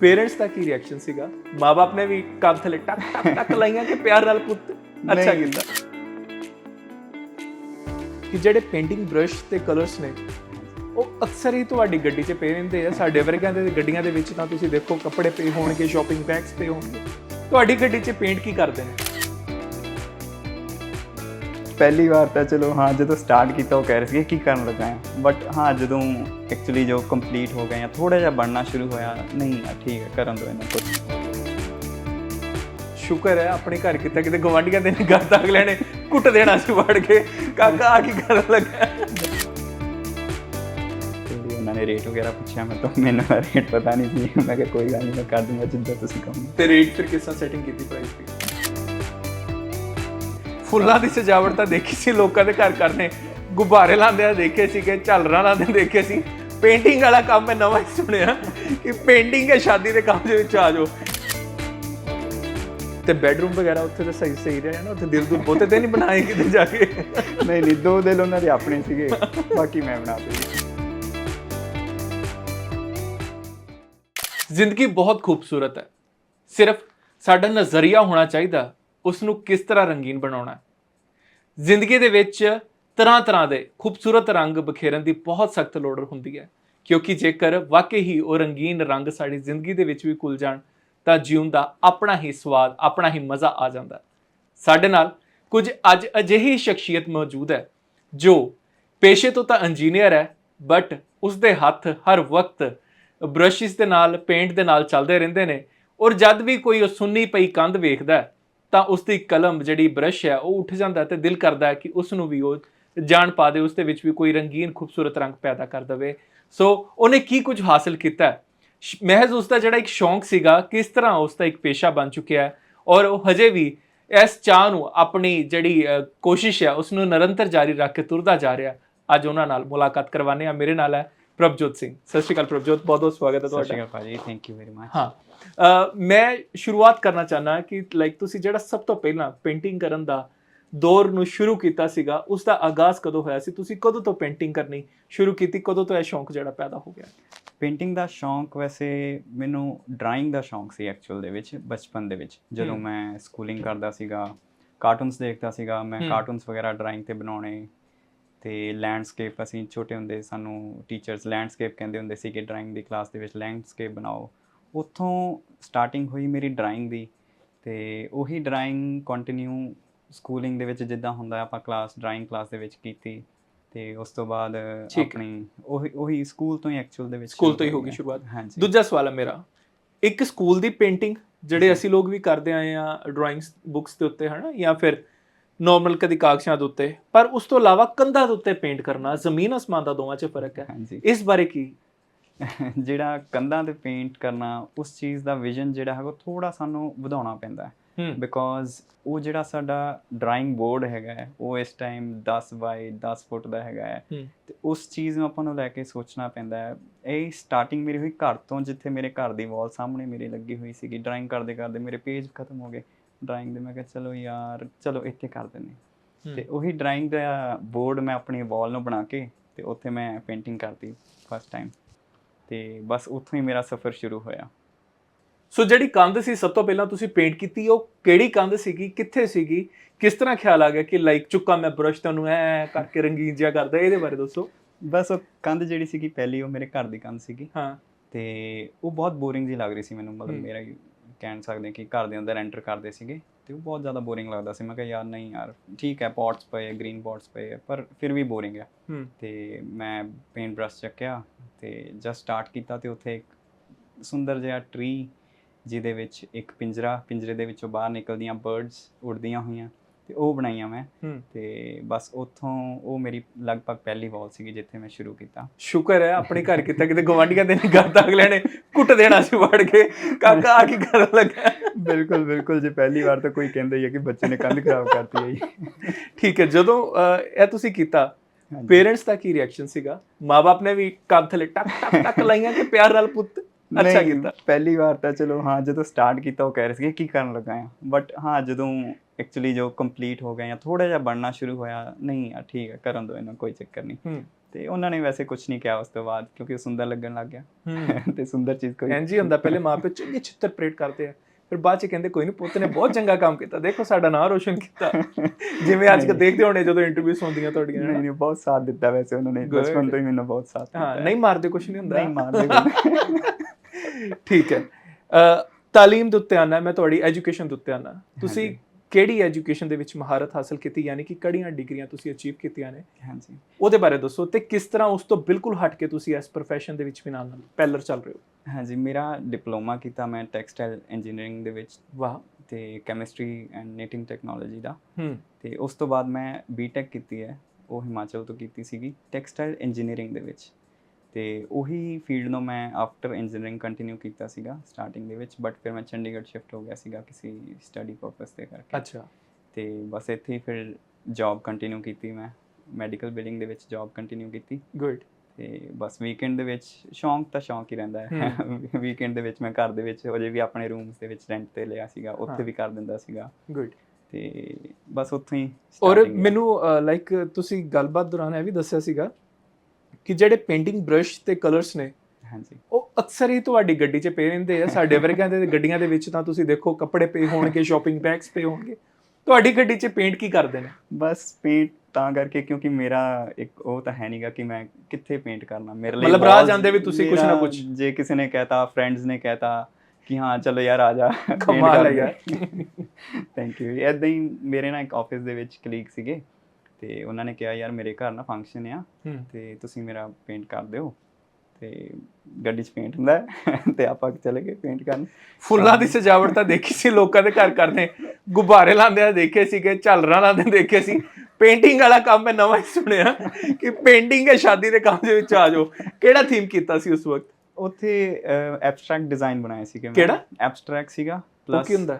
Parents ਦਾ ਕੀ reaction ਸੀਗਾ? ਮਾਪੇ ਨੇ ਵੀ ਕੰਨ ਥਲੇ ਟਕ ਟਕ ਟਕ ਲਾਈਆਂ ਕਿ ਪਿਆਰ ਨਾਲ ਪੁੱਤ। ਅੱਛਾ। ਕੀਤਾ। ਕਿ ਜਿਹੜੇ ਪੇਂਟਿੰਗ ਬ੍ਰਸ਼ ਤੇ ਕਲਰਸ ਨੇ ਉਹ ਅਕਸਰ ਹੀ ਤੁਹਾਡੀ ਗੱਡੀ 'ਚ ਪਏ ਰਹਿੰਦੇ ਆ। ਸਾਡੇ ਵਰਗਿਆਂ ਦੇ ਗੱਡੀਆਂ ਦੇ ਵਿੱਚ ਤਾਂ ਤੁਸੀਂ ਦੇਖੋ ਕੱਪੜੇ ਪਏ ਹੋਣਗੇ ਸ਼ਾਪਿੰਗ ਬੈਗਸ ਪਏ ਹੋਣਗੇ। ਤੁਹਾਡੀ ਗੱਡੀ 'ਚ ਪੇਂਟ ਕੀ ਕਰਦੇ ਨੇ? ਪਹਿਲੀ ਵਾਰ ਤਾਂ ਚਲੋ, ਹਾਂ, ਜਦੋਂ ਸਟਾਰਟ ਕੀਤਾ ਉਹ ਕਹਿ ਰਹੇ ਸੀ ਕੀ ਕਰਨ ਲੱਗਾ ਹੈ ਬਟ ਹਾਂ, ਜਦੋਂ ਐਕਚੁਅਲੀ ਜੋ ਕੰਪਲੀਟ ਹੋ ਗਏ ਜਾਂ ਥੋੜਾ ਜਿਹਾ ਬਣਨਾ ਸ਼ੁਰੂ ਹੋਇਆ, ਨਹੀਂ, ਯਾਰ, ਠੀਕ ਹੈ, ਕਰਨ ਦੋ ਇਹਨਾਂ ਕੁਝ ਸ਼ੁਕਰ ਹੈ, ਆਪਣੇ ਘਰ ਕਿਤੇ ਕਿਤੇ ਗਵਾਂਢੀਆਂ ਦੇ ਨਿਗਾਹ ਤਾਂ ਅਗਲੇ ਕੁੱਟ ਦੇਣਾ ਸੀ ਵੜ ਕੇ। ਕਾਕਾ ਆ ਕੀ ਕਰਨ ਲੱਗਾ ਉਹਨਾਂ ਨੇ ਰੇਟ ਵਗੈਰਾ ਪੁੱਛਿਆ, ਮੈਂ ਤਾਂ ਮੈਨੂੰ ਰੇਟ ਪਤਾ ਨਹੀਂ ਸੀ। ਮੈਂ ਕਿਹਾ, ਕੋਈ ਗੱਲ ਨਹੀਂ ਮੈਂ ਕਰ ਦੂੰਗਾ ਜਿੱਦਾਂ ਤੁਸੀਂ ਕਹੋ ਤੇ ਰੇਟ ਫਿਰ ਕਿਸ ਤਰ੍ਹਾਂ ਸੈਟਿੰਗ ਕੀਤੀ ਪ੍ਰਾਈਸ ਦੀ? ਫੁੱਲਾਂ ਦੀ ਸਜਾਵਟ ਤਾਂ ਦੇਖੀ ਸੀ ਲੋਕਾਂ ਦੇ ਘਰ ਕਰਨੇ ਗੁਬਾਰੇ ਲਾਉਂਦੇ ਆ ਦੇਖੇ ਸੀਗੇ ਝਾਲਰਾਂ ਲਾਉਂਦੇ ਦੇਖੇ ਸੀ। ਪੇਂਟਿੰਗ ਵਾਲਾ ਕੰਮ ਮੈਂ ਨਵਾਂ ਹੀ ਸੁਣਿਆ ਕਿ ਪੇਂਟਿੰਗ ਹੈ ਸ਼ਾਦੀ ਦੇ ਕੰਮ ਦੇ ਵਿੱਚ ਆ ਜਾਓ। ਤੇ ਬੈਡਰੂਮ ਵਗੈਰਾ ਉੱਥੇ ਤਾਂ ਸਹੀ ਸਹੀ ਰਿਹਾ ਨਾ ਉੱਥੇ ਦਿਲ ਦੁਲ ਬਹੁਤੇ ਤੇ ਨਹੀਂ ਬਣਾਏ ਕਿਤੇ ਜਾ ਕੇ? ਨਹੀਂ ਨਹੀਂ ਦੋ ਦਿਲ ਉਹਨਾਂ ਦੇ ਆਪਣੇ ਸੀਗੇ ਬਾਕੀ ਮੈਂ ਬਣਾ ਦਿੱਤੀ। ਜ਼ਿੰਦਗੀ ਬਹੁਤ ਖੂਬਸੂਰਤ ਹੈ। ਸਿਰਫ ਸਾਡਾ ਨਜ਼ਰੀਆ ਹੋਣਾ ਚਾਹੀਦਾ ਉਸ ਨੂੰ ਕਿਸ ਤਰ੍ਹਾਂ ਰੰਗੀਨ ਬਣਾਉਣਾ ਹੈ? ਜ਼ਿੰਦਗੀ ਦੇ ਵਿੱਚ ਤਰ੍ਹਾਂ ਤਰ੍ਹਾਂ ਦੇ ਖੂਬਸੂਰਤ ਰੰਗ ਬਖੇਰਨ ਦੀ ਬਹੁਤ ਸਖਤ ਲੋੜ ਹੁੰਦੀ ਹੈ ਕਿਉਂਕਿ ਜੇਕਰ ਵਾਕਈ ਹੀ ਉਹ ਰੰਗੀਨ ਰੰਗ ਸਾਡੀ ਜ਼ਿੰਦਗੀ ਦੇ ਵਿੱਚ ਵੀ ਘੁਲ ਜਾਣ ਤਾਂ ਜੀਉਣ ਦਾ ਆਪਣਾ ਹੀ ਸਵਾਦ ਆਪਣਾ ਹੀ ਮਜ਼ਾ ਆ ਜਾਂਦਾ ਸਾਡੇ ਨਾਲ ਕੁਝ ਅੱਜ ਅਜਿਹੀ ਸ਼ਖਸੀਅਤ ਮੌਜੂਦ ਹੈ ਜੋ ਪੇਸ਼ੇ ਤੋਂ ਤਾਂ ਇੰਜੀਨੀਅਰ ਹੈ ਬਟ ਉਸ ਦੇ ਹੱਥ ਹਰ ਵਕਤ ਬ੍ਰਸ਼ਿਸ ਦੇ ਨਾਲ ਪੇਂਟ ਦੇ ਨਾਲ ਚੱਲਦੇ ਰਹਿੰਦੇ ਨੇ ਔਰ ਜਦ ਵੀ ਕੋਈ ਉਹ ਸੁੰਨੀ ਪਈ ਕੰਧ ਵੇਖਦਾ ਹੈ, ਤਾਂ ਉਸ ਦੀ ਕਲਮ ਜਿਹੜੀ ਬ੍ਰਸ਼ ਹੈ ਉਹ ਉੱਠ ਜਾਂਦਾ ਤੇ ਦਿਲ ਕਰਦਾ ਹੈ ਕਿ ਉਸ ਨੂੰ ਵੀ ਉਹ ਜਾਣ ਪਾ ਦੇ ਉਸ ਦੇ ਵਿੱਚ ਵੀ ਕੋਈ ਰੰਗੀਨ ਖੂਬਸੂਰਤ ਰੰਗ ਪੈਦਾ ਕਰ ਦਵੇ। ਸੋ ਉਹਨੇ ਕੀ ਕੁਝ ਹਾਸਲ ਕੀਤਾ? ਮਹਿਜ਼ ਉਸ ਦਾ ਜਿਹੜਾ ਇੱਕ ਸ਼ੌਂਕ ਸੀਗਾ ਕਿਸ ਤਰ੍ਹਾਂ ਉਸ ਦਾ ਇੱਕ ਪੇਸ਼ਾ ਬਣ ਚੁੱਕਿਆ ਹੈ ਔਰ ਉਹ ਹਜੇ ਵੀ ਇਸ ਚਾਹ ਨੂੰ ਆਪਣੀ ਜਿਹੜੀ ਕੋਸ਼ਿਸ਼ ਹੈ ਉਸ ਨੂੰ ਨਿਰੰਤਰ ਜਾਰੀ ਰੱਖ ਕੇ ਤੁਰਦਾ ਜਾ ਰਿਹਾ ਅੱਜ ਉਹਨਾਂ ਨਾਲ ਮੁਲਾਕਾਤ ਕਰਵਾਣੇ ਆ ਮੇਰੇ ਨਾਲ ਹੈ ਪ੍ਰਭਜੋਤ ਸਿੰਘ। ਸਤਿ ਸ਼੍ਰੀ ਅਕਾਲ ਪ੍ਰਭਜੋਤ। ਬਹੁਤ ਬਹੁਤ ਸਵਾਗਤ ਹੈ ਸਤਿ ਸ਼੍ਰੀ ਤੁਹਾਡਾ। ਅਕਾਲ ਭਾਜੀ ਥੈਂਕ ਯੂ ਵੈਰੀ ਮਚ ਹਾਂ। ਮੈਂ ਸ਼ੁਰੂਆਤ ਕਰਨਾ ਚਾਹਨਾ ਕਿ ਲਾਈਕ ਤੁਸੀਂ ਜਿਹੜਾ ਸਭ ਤੋਂ ਪਹਿਲਾਂ ਪੇਂਟਿੰਗ ਕਰਨ ਦਾ ਦੌਰ ਨੂੰ ਸ਼ੁਰੂ ਕੀਤਾ ਸੀਗਾ ਉਸ ਦਾ ਆਗਾਜ਼ ਕਦੋਂ ਹੋਇਆ ਸੀ? ਤੁਸੀਂ ਕਦੋਂ ਤੋਂ ਪੇਂਟਿੰਗ ਕਰਨੀ ਸ਼ੁਰੂ ਕੀਤੀ? ਕਦੋਂ ਤੋਂ ਇਹ ਸ਼ੌਂਕ ਜਿਹੜਾ ਪੈਦਾ ਹੋ ਗਿਆ? ਪੇਂਟਿੰਗ ਦਾ ਸ਼ੌਂਕ ਵੈਸੇ ਮੈਨੂੰ ਡਰਾਇੰਗ ਦਾ ਸ਼ੌਂਕ ਸੀ ਐਕਚੁਅਲ ਦੇ ਵਿੱਚ ਬਚਪਨ ਦੇ ਵਿੱਚ। ਜਦੋਂ। ਮੈਂ ਸਕੂਲਿੰਗ ਕਰਦਾ ਸੀਗਾ ਕਾਰਟੂਨਸ ਦੇਖਦਾ ਸੀਗਾ ਮੈਂ। ਕਾਰਟੂਨਸ ਵਗੈਰਾ ਡਰਾਇੰਗ ਤੇ ਬਣਾਉਣੇ ਤੇ ਲੈਂਡਸਕੇਪ ਅਸੀਂ ਛੋਟੇ ਹੁੰਦੇ ਸਾਨੂੰ ਟੀਚਰਸ ਲੈਂਡਸਕੇਪ ਕਹਿੰਦੇ ਹੁੰਦੇ ਸੀ ਕਿ ਡਰਾਇੰਗ ਦੀ ਕਲਾਸ ਦੇ ਵਿੱਚ ਲੈਂਡਸਕੇਪ ਬਣਾਓ। ਉੱਥੋਂ ਸਟਾਰਟਿੰਗ ਹੋਈ ਮੇਰੀ ਡਰਾਇੰਗ ਦੀ ਤੇ ਉਹੀ ਡਰਾਇੰਗ ਕੰਟੀਨਿਊ ਸਕੂਲਿੰਗ ਦੇ ਵਿੱਚ ਜਿੱਦਾਂ ਹੁੰਦਾ ਆਪਾਂ ਕਲਾਸ ਡਰਾਇੰਗ ਕਲਾਸ ਦੇ ਵਿੱਚ ਕੀਤੀ ਤੇ ਉਸ ਤੋਂ ਬਾਅਦ। ਆਪਣੀ ਉਹੀ ਉਹੀ ਸਕੂਲ ਤੋਂ ਹੀ ਐਕਚੁਅਲ ਦੇ ਵਿੱਚ ਸਕੂਲ ਤੋਂ ਹੀ ਹੋ ਗਈ। ਸ਼ੁਰੂਆਤ। ਹਾਂਜੀ। ਦੂਜਾ ਸਵਾਲ ਹੈ ਮੇਰਾ। ਇੱਕ ਸਕੂਲ ਦੀ ਪੇਂਟਿੰਗ ਜਿਹੜੇ ਅਸੀਂ ਲੋਕ ਵੀ ਕਰਦੇ ਆਏ ਆ ਡਰਾਇੰਗਸ ਬੁੱਕਸ ਦੇ ਉੱਤੇ ਹਨਾ? ਜਾਂ ਫਿਰ ਨਾਰਮਲ ਕਦੀ ਕਾਗਜ਼ਾਂ ਦੇ ਉੱਤੇ ਪਰ ਉਸ ਤੋਂ ਇਲਾਵਾ ਕੰਧਾਂ ਦੇ ਉੱਤੇ ਪੇਂਟ ਕਰਨਾ ਜ਼ਮੀਨ ਅਸਮਾਨ ਦਾ ਦੋਵਾਂ 'ਚ ਫ਼ਰਕ ਹੈ। ਇਸ ਬਾਰੇ ਕੀ ਜਿਹੜਾ ਕੰਧਾਂ ਤੇ ਪੇਂਟ ਕਰਨਾ ਉਸ ਚੀਜ਼ ਦਾ ਵਿਜ਼ਨ ਜਿਹੜਾ ਹੈਗਾ ਥੋੜਾ ਸਾਨੂੰ ਵਧਾਉਣਾ ਪੈਂਦਾ ਹੈ। ਬਿਕੋਜ਼ ਉਹ ਜਿਹੜਾ ਸਾਡਾ ਡਰਾਇੰਗ ਬੋਰਡ ਹੈਗਾ ਹੈ, ਉਹ ਇਸ ਟਾਈਮ 10 ਬਾਈ 10 ਫੁੱਟ ਦਾ ਹੈਗਾ ਹੈ। ਤੇ ਉਸ ਚੀਜ਼ ਨੂੰ ਆਪਾਂ ਨੂੰ ਲੈ ਕੇ ਸੋਚਣਾ ਪੈਂਦਾ ਹੈ। ਇਹ ਸਟਾਰਟਿੰਗ ਮੇਰੀ ਹੋਈ ਘਰ ਤੋਂ ਜਿੱਥੇ ਮੇਰੇ ਘਰ ਦੀ ਵਾਲ ਸਾਹਮਣੇ ਮੇਰੀ ਲੱਗੀ ਹੋਈ ਸੀਗੀ। ਡਰਾਇੰਗ ਕਰਦੇ ਕਰਦੇ ਮੇਰੇ ਪੇਜ ਖਤਮ ਹੋ ਗਏ। ਡਰਾਇੰਗ ਦੇ ਮੈਂ ਕਿਹਾ ਚਲੋ ਯਾਰ ਚਲੋ ਇੱਥੇ ਕਰ ਦਿੰਦੇ। ਤੇ ਉਹੀ ਡਰਾਇੰਗ ਦਾ ਬੋਰਡ ਮੈਂ ਆਪਣੀ ਵਾਲ ਨੂੰ ਬਣਾ ਕੇ ਤੇ ਉੱਥੇ ਮੈਂ ਪੇਂਟਿੰਗ ਕਰਤੀ ਫਸਟ ਟਾਈਮ ਤੇ ਬਸ ਉੱਥੋਂ ਹੀ ਮੇਰਾ ਸਫ਼ਰ ਸ਼ੁਰੂ ਹੋਇਆ। ਸੋ ਜਿਹੜੀ ਕੰਧ ਸੀ ਸਭ ਤੋਂ ਪਹਿਲਾਂ ਤੁਸੀਂ ਪੇਂਟ ਕੀਤੀ ਉਹ ਕਿਹੜੀ ਕੰਧ ਸੀਗੀ ਕਿੱਥੇ ਸੀਗੀ? ਕਿਸ ਤਰ੍ਹਾਂ ਖਿਆਲ ਆ ਗਿਆ ਕਿ ਲਾਈਕ ਚੁੱਕਾ ਮੈਂ ਬ੍ਰਸ਼ ਤੁਹਾਨੂੰ ਐ ਕਰਕੇ ਰੰਗੀਨ ਜਿਹਾ ਕਰਦਾ ਇਹਦੇ ਬਾਰੇ ਦੱਸੋ। ਬਸ ਉਹ ਕੰਧ ਜਿਹੜੀ ਸੀਗੀ ਪਹਿਲੀ ਉਹ ਮੇਰੇ ਘਰ ਦੀ ਕੰਧ ਸੀਗੀ। ਹਾਂ। ਤੇ ਉਹ ਬਹੁਤ ਬੋਰਿੰਗ ਜੀ ਲੱਗ ਰਹੀ ਸੀ ਮੈਨੂੰ ਮਤਲਬ। ਮੇਰਾ ਕਹਿਣ ਸਕਦੇ ਕਿ ਘਰ ਦੇ ਅੰਦਰ ਐਂਟਰ ਕਰਦੇ ਸੀਗੇ ਤੇ ਉਹ ਬਹੁਤ ਜ਼ਿਆਦਾ ਬੋਰਿੰਗ ਲੱਗਦਾ ਸੀ। ਮੈਂ ਕਿਹਾ ਯਾਰ ਨਹੀਂ ਯਾਰ ਠੀਕ ਹੈ ਪੌਟਸ ਪਏ ਗ੍ਰੀਨ ਪੌਟਸ ਪਏ ਪਰ ਫਿਰ ਵੀ ਬੋਰਿੰਗ ਹੂੰ। ਤੇ ਮੈਂ ਪੇਂਟ ਬ੍ਰਸ਼ ਚੱਕਿਆ ਤੇ ਜਸਟ ਸਟਾਰਟ ਕੀਤਾ ਤੇ ਉੱਥੇ ਇੱਕ ਸੁੰਦਰ ਜਿਹਾ ਟਰੀ ਜਿਹਦੇ ਵਿੱਚ ਇੱਕ ਪਿੰਜਰਾ ਪਿੰਜਰੇ ਦੇ ਵਿੱਚੋਂ ਬਾਹਰ ਨਿਕਲਦੀਆਂ ਬਰਡਸ ਉੜਦੀਆਂ ਹੋਈਆਂ ਤੇ ਉਹ ਬਣਾਈਆਂ ਮੈਂ ਤੇ ਬਸ ਉੱਥੋਂ ਉਹ ਮੇਰੀ ਲਗਭਗ ਪਹਿਲੀ ਵਾਲ ਸੀਗੀ ਜਿੱਥੇ ਮੈਂ ਸ਼ੁਰੂ ਕੀਤਾ। ਸ਼ੁਕਰ ਹੈ ਆਪਣੇ ਘਰ ਕਿਤੇ ਕਿਤੇ ਗਵਾਂਢੀਆਂ ਦੇ ਨਿਗਾਹ ਤਾਂ ਅਗਲੇ ਨੇ ਕੁੱਟ ਦੇਣਾ ਸੀ ਵੜ ਕੇ। ਕਾਕਾ ਆ ਕੀ ਕਰਨ ਲੱਗਾ? ਬਿਲਕੁਲ ਬਿਲਕੁਲ ਜੇ ਪਹਿਲੀ ਵਾਰ ਤਾਂ ਕੋਈ ਕਹਿੰਦਾ ਹੀ ਹੈ ਕਿ ਬੱਚੇ ਨੇ ਕੰਧ ਖਰਾਬ ਕਰਤੀ ਹੈ ਠੀਕ ਹੈ ਜਦੋਂ ਅਹ, ਇਹ ਤੁਸੀਂ ਕੀਤਾ। ਪੇਰੈਂਟਸ ਦਾ ਕੀ ਰਿਐਕਸ਼ਨ ਸੀਗਾ? ਮਾਪੇ ਨੇ ਵੀ ਕੰਨ ਥਲੇ ਟਕ ਟਕ ਟਕ ਲਾਈਆਂ ਕਿ ਪਿਆਰ ਨਾਲ ਪੁੱਤ ਅੱਛਾ ਕੀਤਾ। ਪਹਿਲੀ ਵਾਰ ਤਾਂ ਚਲੋ ਹਾਂ ਜਦੋਂ ਸਟਾਰਟ ਕੀਤਾ ਉਹ ਕਹਿ ਰਹੇ ਸੀ ਕੀ ਕਰਨ ਲੱਗਾ ਆ? ਬਟ ਹਾਂ ਜਦੋਂ ਐਕਚੁਅਲੀ ਜੋ ਕੰਪਲੀਟ ਹੋ ਗਏ ਜਾਂ ਥੋੜਾ ਜਿਹਾ ਬਣਨਾ ਸ਼ੁਰੂ ਹੋਇਆ ਨਹੀਂ ਯਾਰ ਠੀਕ ਹੈ ਕਰਨ ਦੋ ਇਹਨਾਂ ਕੋਈ ਚੱਕਰ ਨਹੀਂ। ਤੇ ਉਹਨਾਂ ਨੇ ਵੈਸੇ ਕੁਝ ਨਹੀਂ ਕਿਹਾ ਉਸ ਤੋਂ ਬਾਅਦ ਕਿਉਂਕਿ ਉਹ ਸੁੰਦਰ ਲੱਗਣ ਲੱਗ ਗਿਆ। ਤੇ ਸੁੰਦਰ ਚੀਜ਼ ਕੋਈ ਹੀ ਹੁੰਦਾ ਪਹਿਲੇ ਮਾਪੇ ਚੰਗੇ ਚਿੱਤਰ ਪ੍ਰੇਟ ਕਰਦੇ ਆ। ਫਿਰ ਬਾਅਦ ਚ ਕਹਿੰਦੇ ਕੋਈ ਨਹੀਂ ਪੁੱਤ ਨੇ ਬਹੁਤ ਚੰਗਾ ਕੰਮ ਕੀਤਾ ਦੇਖੋ ਸਾਡਾ ਨਾਂ ਰੋਸ਼ਨ ਕੀਤਾ ਜਿਵੇਂ ਅੱਜ ਕੱਲ੍ਹ ਦੇਖਦੇ ਹੋਣੇ ਜਦੋਂ ਇੰਟਰਵਿਊਸ ਹੁੰਦੀਆਂ ਤੁਹਾਡੀਆਂ ਨਹੀਂ। ਨਹੀਂ ਬਹੁਤ ਸਾਥ ਦਿੱਤਾ ਵੈਸੇ ਉਹਨਾਂ ਨੇ. ਬਚਪਨ ਤੋਂ ਹੀ ਮੈਨੂੰ ਬਹੁਤ ਸਾਥ ਦਿੱਤਾ ਹਾਂ। ਨਹੀਂ ਮਾਰਦੇ ਕੁਝ ਨਹੀਂ ਹੁੰਦਾ ਨਹੀਂ ਮਾਰਦੇ। ਠੀਕ ਹੈ ਅ, ਤਾਲੀਮ ਦੇ ਉੱਤੇ ਆਣਾ ਮੈਂ ਤੁਹਾਡੀ ਐਜੂਕੇਸ਼ਨ ਦੇ ਉੱਤੇ ਆਣਾ ਤੁਸੀਂ। ਕਿਹੜੀ ਐਜੂਕੇਸ਼ਨ ਦੇ ਵਿੱਚ ਮਹਾਰਤ ਹਾਸਲ ਕੀਤੀ ਯਾਨੀ ਕਿ ਕਿਹੜੀਆਂ ਡਿਗਰੀਆਂ ਤੁਸੀਂ ਅਚੀਵ ਕੀਤੀਆਂ ਨੇ? ਹਾਂਜੀ। ਉਹਦੇ ਬਾਰੇ ਦੱਸੋ ਤੇ ਕਿਸ ਤਰ੍ਹਾਂ ਉਸ ਤੋਂ ਬਿਲਕੁਲ ਹਟ ਕੇ ਤੁਸੀਂ ਇਸ profession ਦੇ ਵਿੱਚ ਵੀ ਨਾਲ ਨਾਲ ਪੈਲਰ ਚੱਲ ਰਹੇ ਹੋ? ਹਾਂਜੀ ਮੇਰਾ ਡਿਪਲੋਮਾ ਕੀਤਾ ਮੈਂ ਟੈਕਸਟਾਈਲ ਇੰਜੀਨੀਅਰਿੰਗ ਦੇ ਵਿੱਚ ਵਾਹ ਤੇ ਕੈਮਿਸਟਰੀ ਐਂਡ ਨੀਟਿੰਗ ਟੈਕਨੋਲੋਜੀ ਦਾ। ਹੂੰ। ਤੇ ਉਸ ਤੋਂ ਬਾਅਦ ਮੈਂ ਬੀਟੈਕ ਕੀਤੀ ਹੈ ਉਹ ਹਿਮਾਚਲ ਤੋਂ ਕੀਤੀ ਸੀਗੀ ਟੈਕਸਟਾਈਲ ਇੰਜੀਨੀਅਰਿੰਗ ਦੇ ਵਿੱਚ। ਤੇ ਉਹੀ ਫੀਲਡ ਨੂੰ ਮੈਂ ਆਫਟਰ ਇੰਜੀਨੀਅਰਿੰਗ ਕੰਟੀਨਿਊ ਕੀਤਾ ਸੀਗਾ ਸਟਾਰਟਿੰਗ ਦੇ ਵਿੱਚ ਬਟ ਫਿਰ ਮੈਂ ਚੰਡੀਗੜ੍ਹ ਸ਼ਿਫਟ ਹੋ ਗਿਆ ਸੀਗਾ ਕਿਸੇ ਸਟੱਡੀ ਪਰਪਸ ਤੇ ਕਰਕੇ। ਅੱਛਾ। ਤੇ ਬਸ ਇੱਥੇ ਫਿਰ ਜੌਬ ਕੰਟੀਨਿਊ ਕੀਤੀ ਮੈਂ ਮੈਡੀਕਲ ਬਿਲਡਿੰਗ ਦੇ ਵਿੱਚ ਜੌਬ ਕੰਟੀਨਿਊ ਕੀਤੀ। ਗੁੱਡ ਤੇ ਬਸ ਵੀਕਐਂਡ ਦੇ ਵਿੱਚ ਸ਼ੌਂਕ ਤਾਂ ਸ਼ੌਂਕ ਹੀ ਰਹਿੰਦਾ ਹੈ। ਵੀਕਐਂਡ ਦੇ ਵਿੱਚ ਮੈਂ ਘਰ ਦੇ ਵਿੱਚ ਅਜੇ ਵੀ ਆਪਣੇ ਰੂਮਸ ਦੇ ਵਿੱਚ ਰੈਂਟ ਤੇ ਲਿਆ ਸੀਗਾ। ਉੱਥੇ ਵੀ ਕਰ ਦਿੰਦਾ ਸੀਗਾ। ਗੁੱਡ ਤੇ ਬਸ ਉੱਥੋਂ ਹੀ ਔਰ। ਮੈਨੂੰ ਲਾਈਕ ਤੁਸੀਂ ਗੱਲਬਾਤ ਦੌਰਾਨ ਇਹ ਵੀ ਦੱਸਿਆ ਸੀਗਾ ਕਿ ਜਿਹੜੇ ਪੇਂਟਿੰਗ ਬ੍ਰਸ਼ ਤੇ ਕਲਰਸ ਨੇ ਹਾਂਜੀ। ਉਹ ਅਕਸਰ ਹੀ ਤੁਹਾਡੀ ਗੱਡੀ 'ਚ ਪਏ ਰਹਿੰਦੇ ਆ। ਸਾਡੇ ਵਰਗਿਆਂ ਦੇ ਗੱਡੀਆਂ ਦੇ ਵਿੱਚ ਤਾਂ ਤੁਸੀਂ ਦੇਖੋ ਕੱਪੜੇ ਪਏ ਹੋਣਗੇ ਸ਼ਾਪਿੰਗ ਬੈਗਸ ਪਏ ਹੋਣਗੇ। ਤੁਹਾਡੀ ਗੱਡੀ 'ਚ ਪੇਂਟ ਕੀ ਕਰਦੇ ਨੇ? ਬਸ ਪੇਂਟ ਤਾਂ ਕਰਕੇ ਕਿਉਂਕਿ ਮੇਰਾ ਇੱਕ ਉਹ ਤਾਂ ਹੈ ਨਹੀਂਗਾ ਕਿ ਮੈਂ ਕਿੱਥੇ ਪੇਂਟ ਕਰਨਾ। ਮੇਰੇ ਲਈ ਮਤਲਬ ਰਾਹ ਜਾਂਦੇ ਵੀ ਤੁਸੀਂ ਕੁਛ ਨਾ ਕੁਛ। ਜੇ ਕਿਸੇ ਨੇ ਕਹਿਤਾ ਫਰੈਂਡਸ ਨੇ ਕਹਿਤਾ ਕਿ ਹਾਂ ਚਲੋ ਯਾਰ ਆ ਜਾ ਕਮਾਲ ਹੈ ਯਾਰ। ਥੈਂਕ ਯੂ ਇਦਾਂ ਹੀ ਮੇਰੇ ਨਾਲ ਇੱਕ ਆਫਿਸ ਦੇ ਵਿੱਚ ਕਲੀਗ ਸੀਗੇ। ਤੇ ਉਹਨਾਂ ਨੇ ਕਿਹਾ ਯਾਰ ਮੇਰੇ ਘਰ ਨਾ ਫੰਕਸ਼ਨ ਆ ਤੇ ਤੁਸੀਂ ਮੇਰਾ ਪੇਂਟ ਕਰ ਦਿਓ ਤੇ ਗੱਡੀ 'ਚ ਪੇਂਟ ਹੁੰਦਾ ਤੇ ਆਪਾਂ ਚਲੇ ਗਏ ਪੇਂਟ ਕਰਨ। ਫੁੱਲਾਂ ਦੀ ਸਜਾਵਟ ਤਾਂ ਦੇਖੀ ਸੀ ਲੋਕਾਂ ਦੇ ਘਰ ਕਰਦੇ ਗੁਬਾਰੇ ਲਾਉਂਦੇ ਆ ਦੇਖੇ ਸੀਗੇ ਝਾਲਰਾਂ ਲਾਉਂਦੇ ਦੇਖੇ ਸੀ। ਪੇਂਟਿੰਗ ਵਾਲਾ ਕੰਮ ਮੈਂ ਨਵਾਂ ਹੀ ਸੁਣਿਆ ਕਿ ਪੇਂਟਿੰਗ ਹੈ ਸ਼ਾਦੀ ਦੇ ਕੰਮ ਦੇ ਵਿੱਚ ਆ ਜਾਓ। ਕਿਹੜਾ ਥੀਮ ਕੀਤਾ ਸੀ ਉਸ ਵਕਤ? ਉੱਥੇ ਐਬਸਟ੍ਰੈਕਟ ਡਿਜ਼ਾਈਨ ਬਣਾਏ ਸੀਗੇ ਮੈਂ। ਕਿਹੜਾ? ਐਬਸਟ੍ਰੈਕਟ ਸੀਗਾ। ਕੀ ਪਲੱਸ ਹੁੰਦਾ?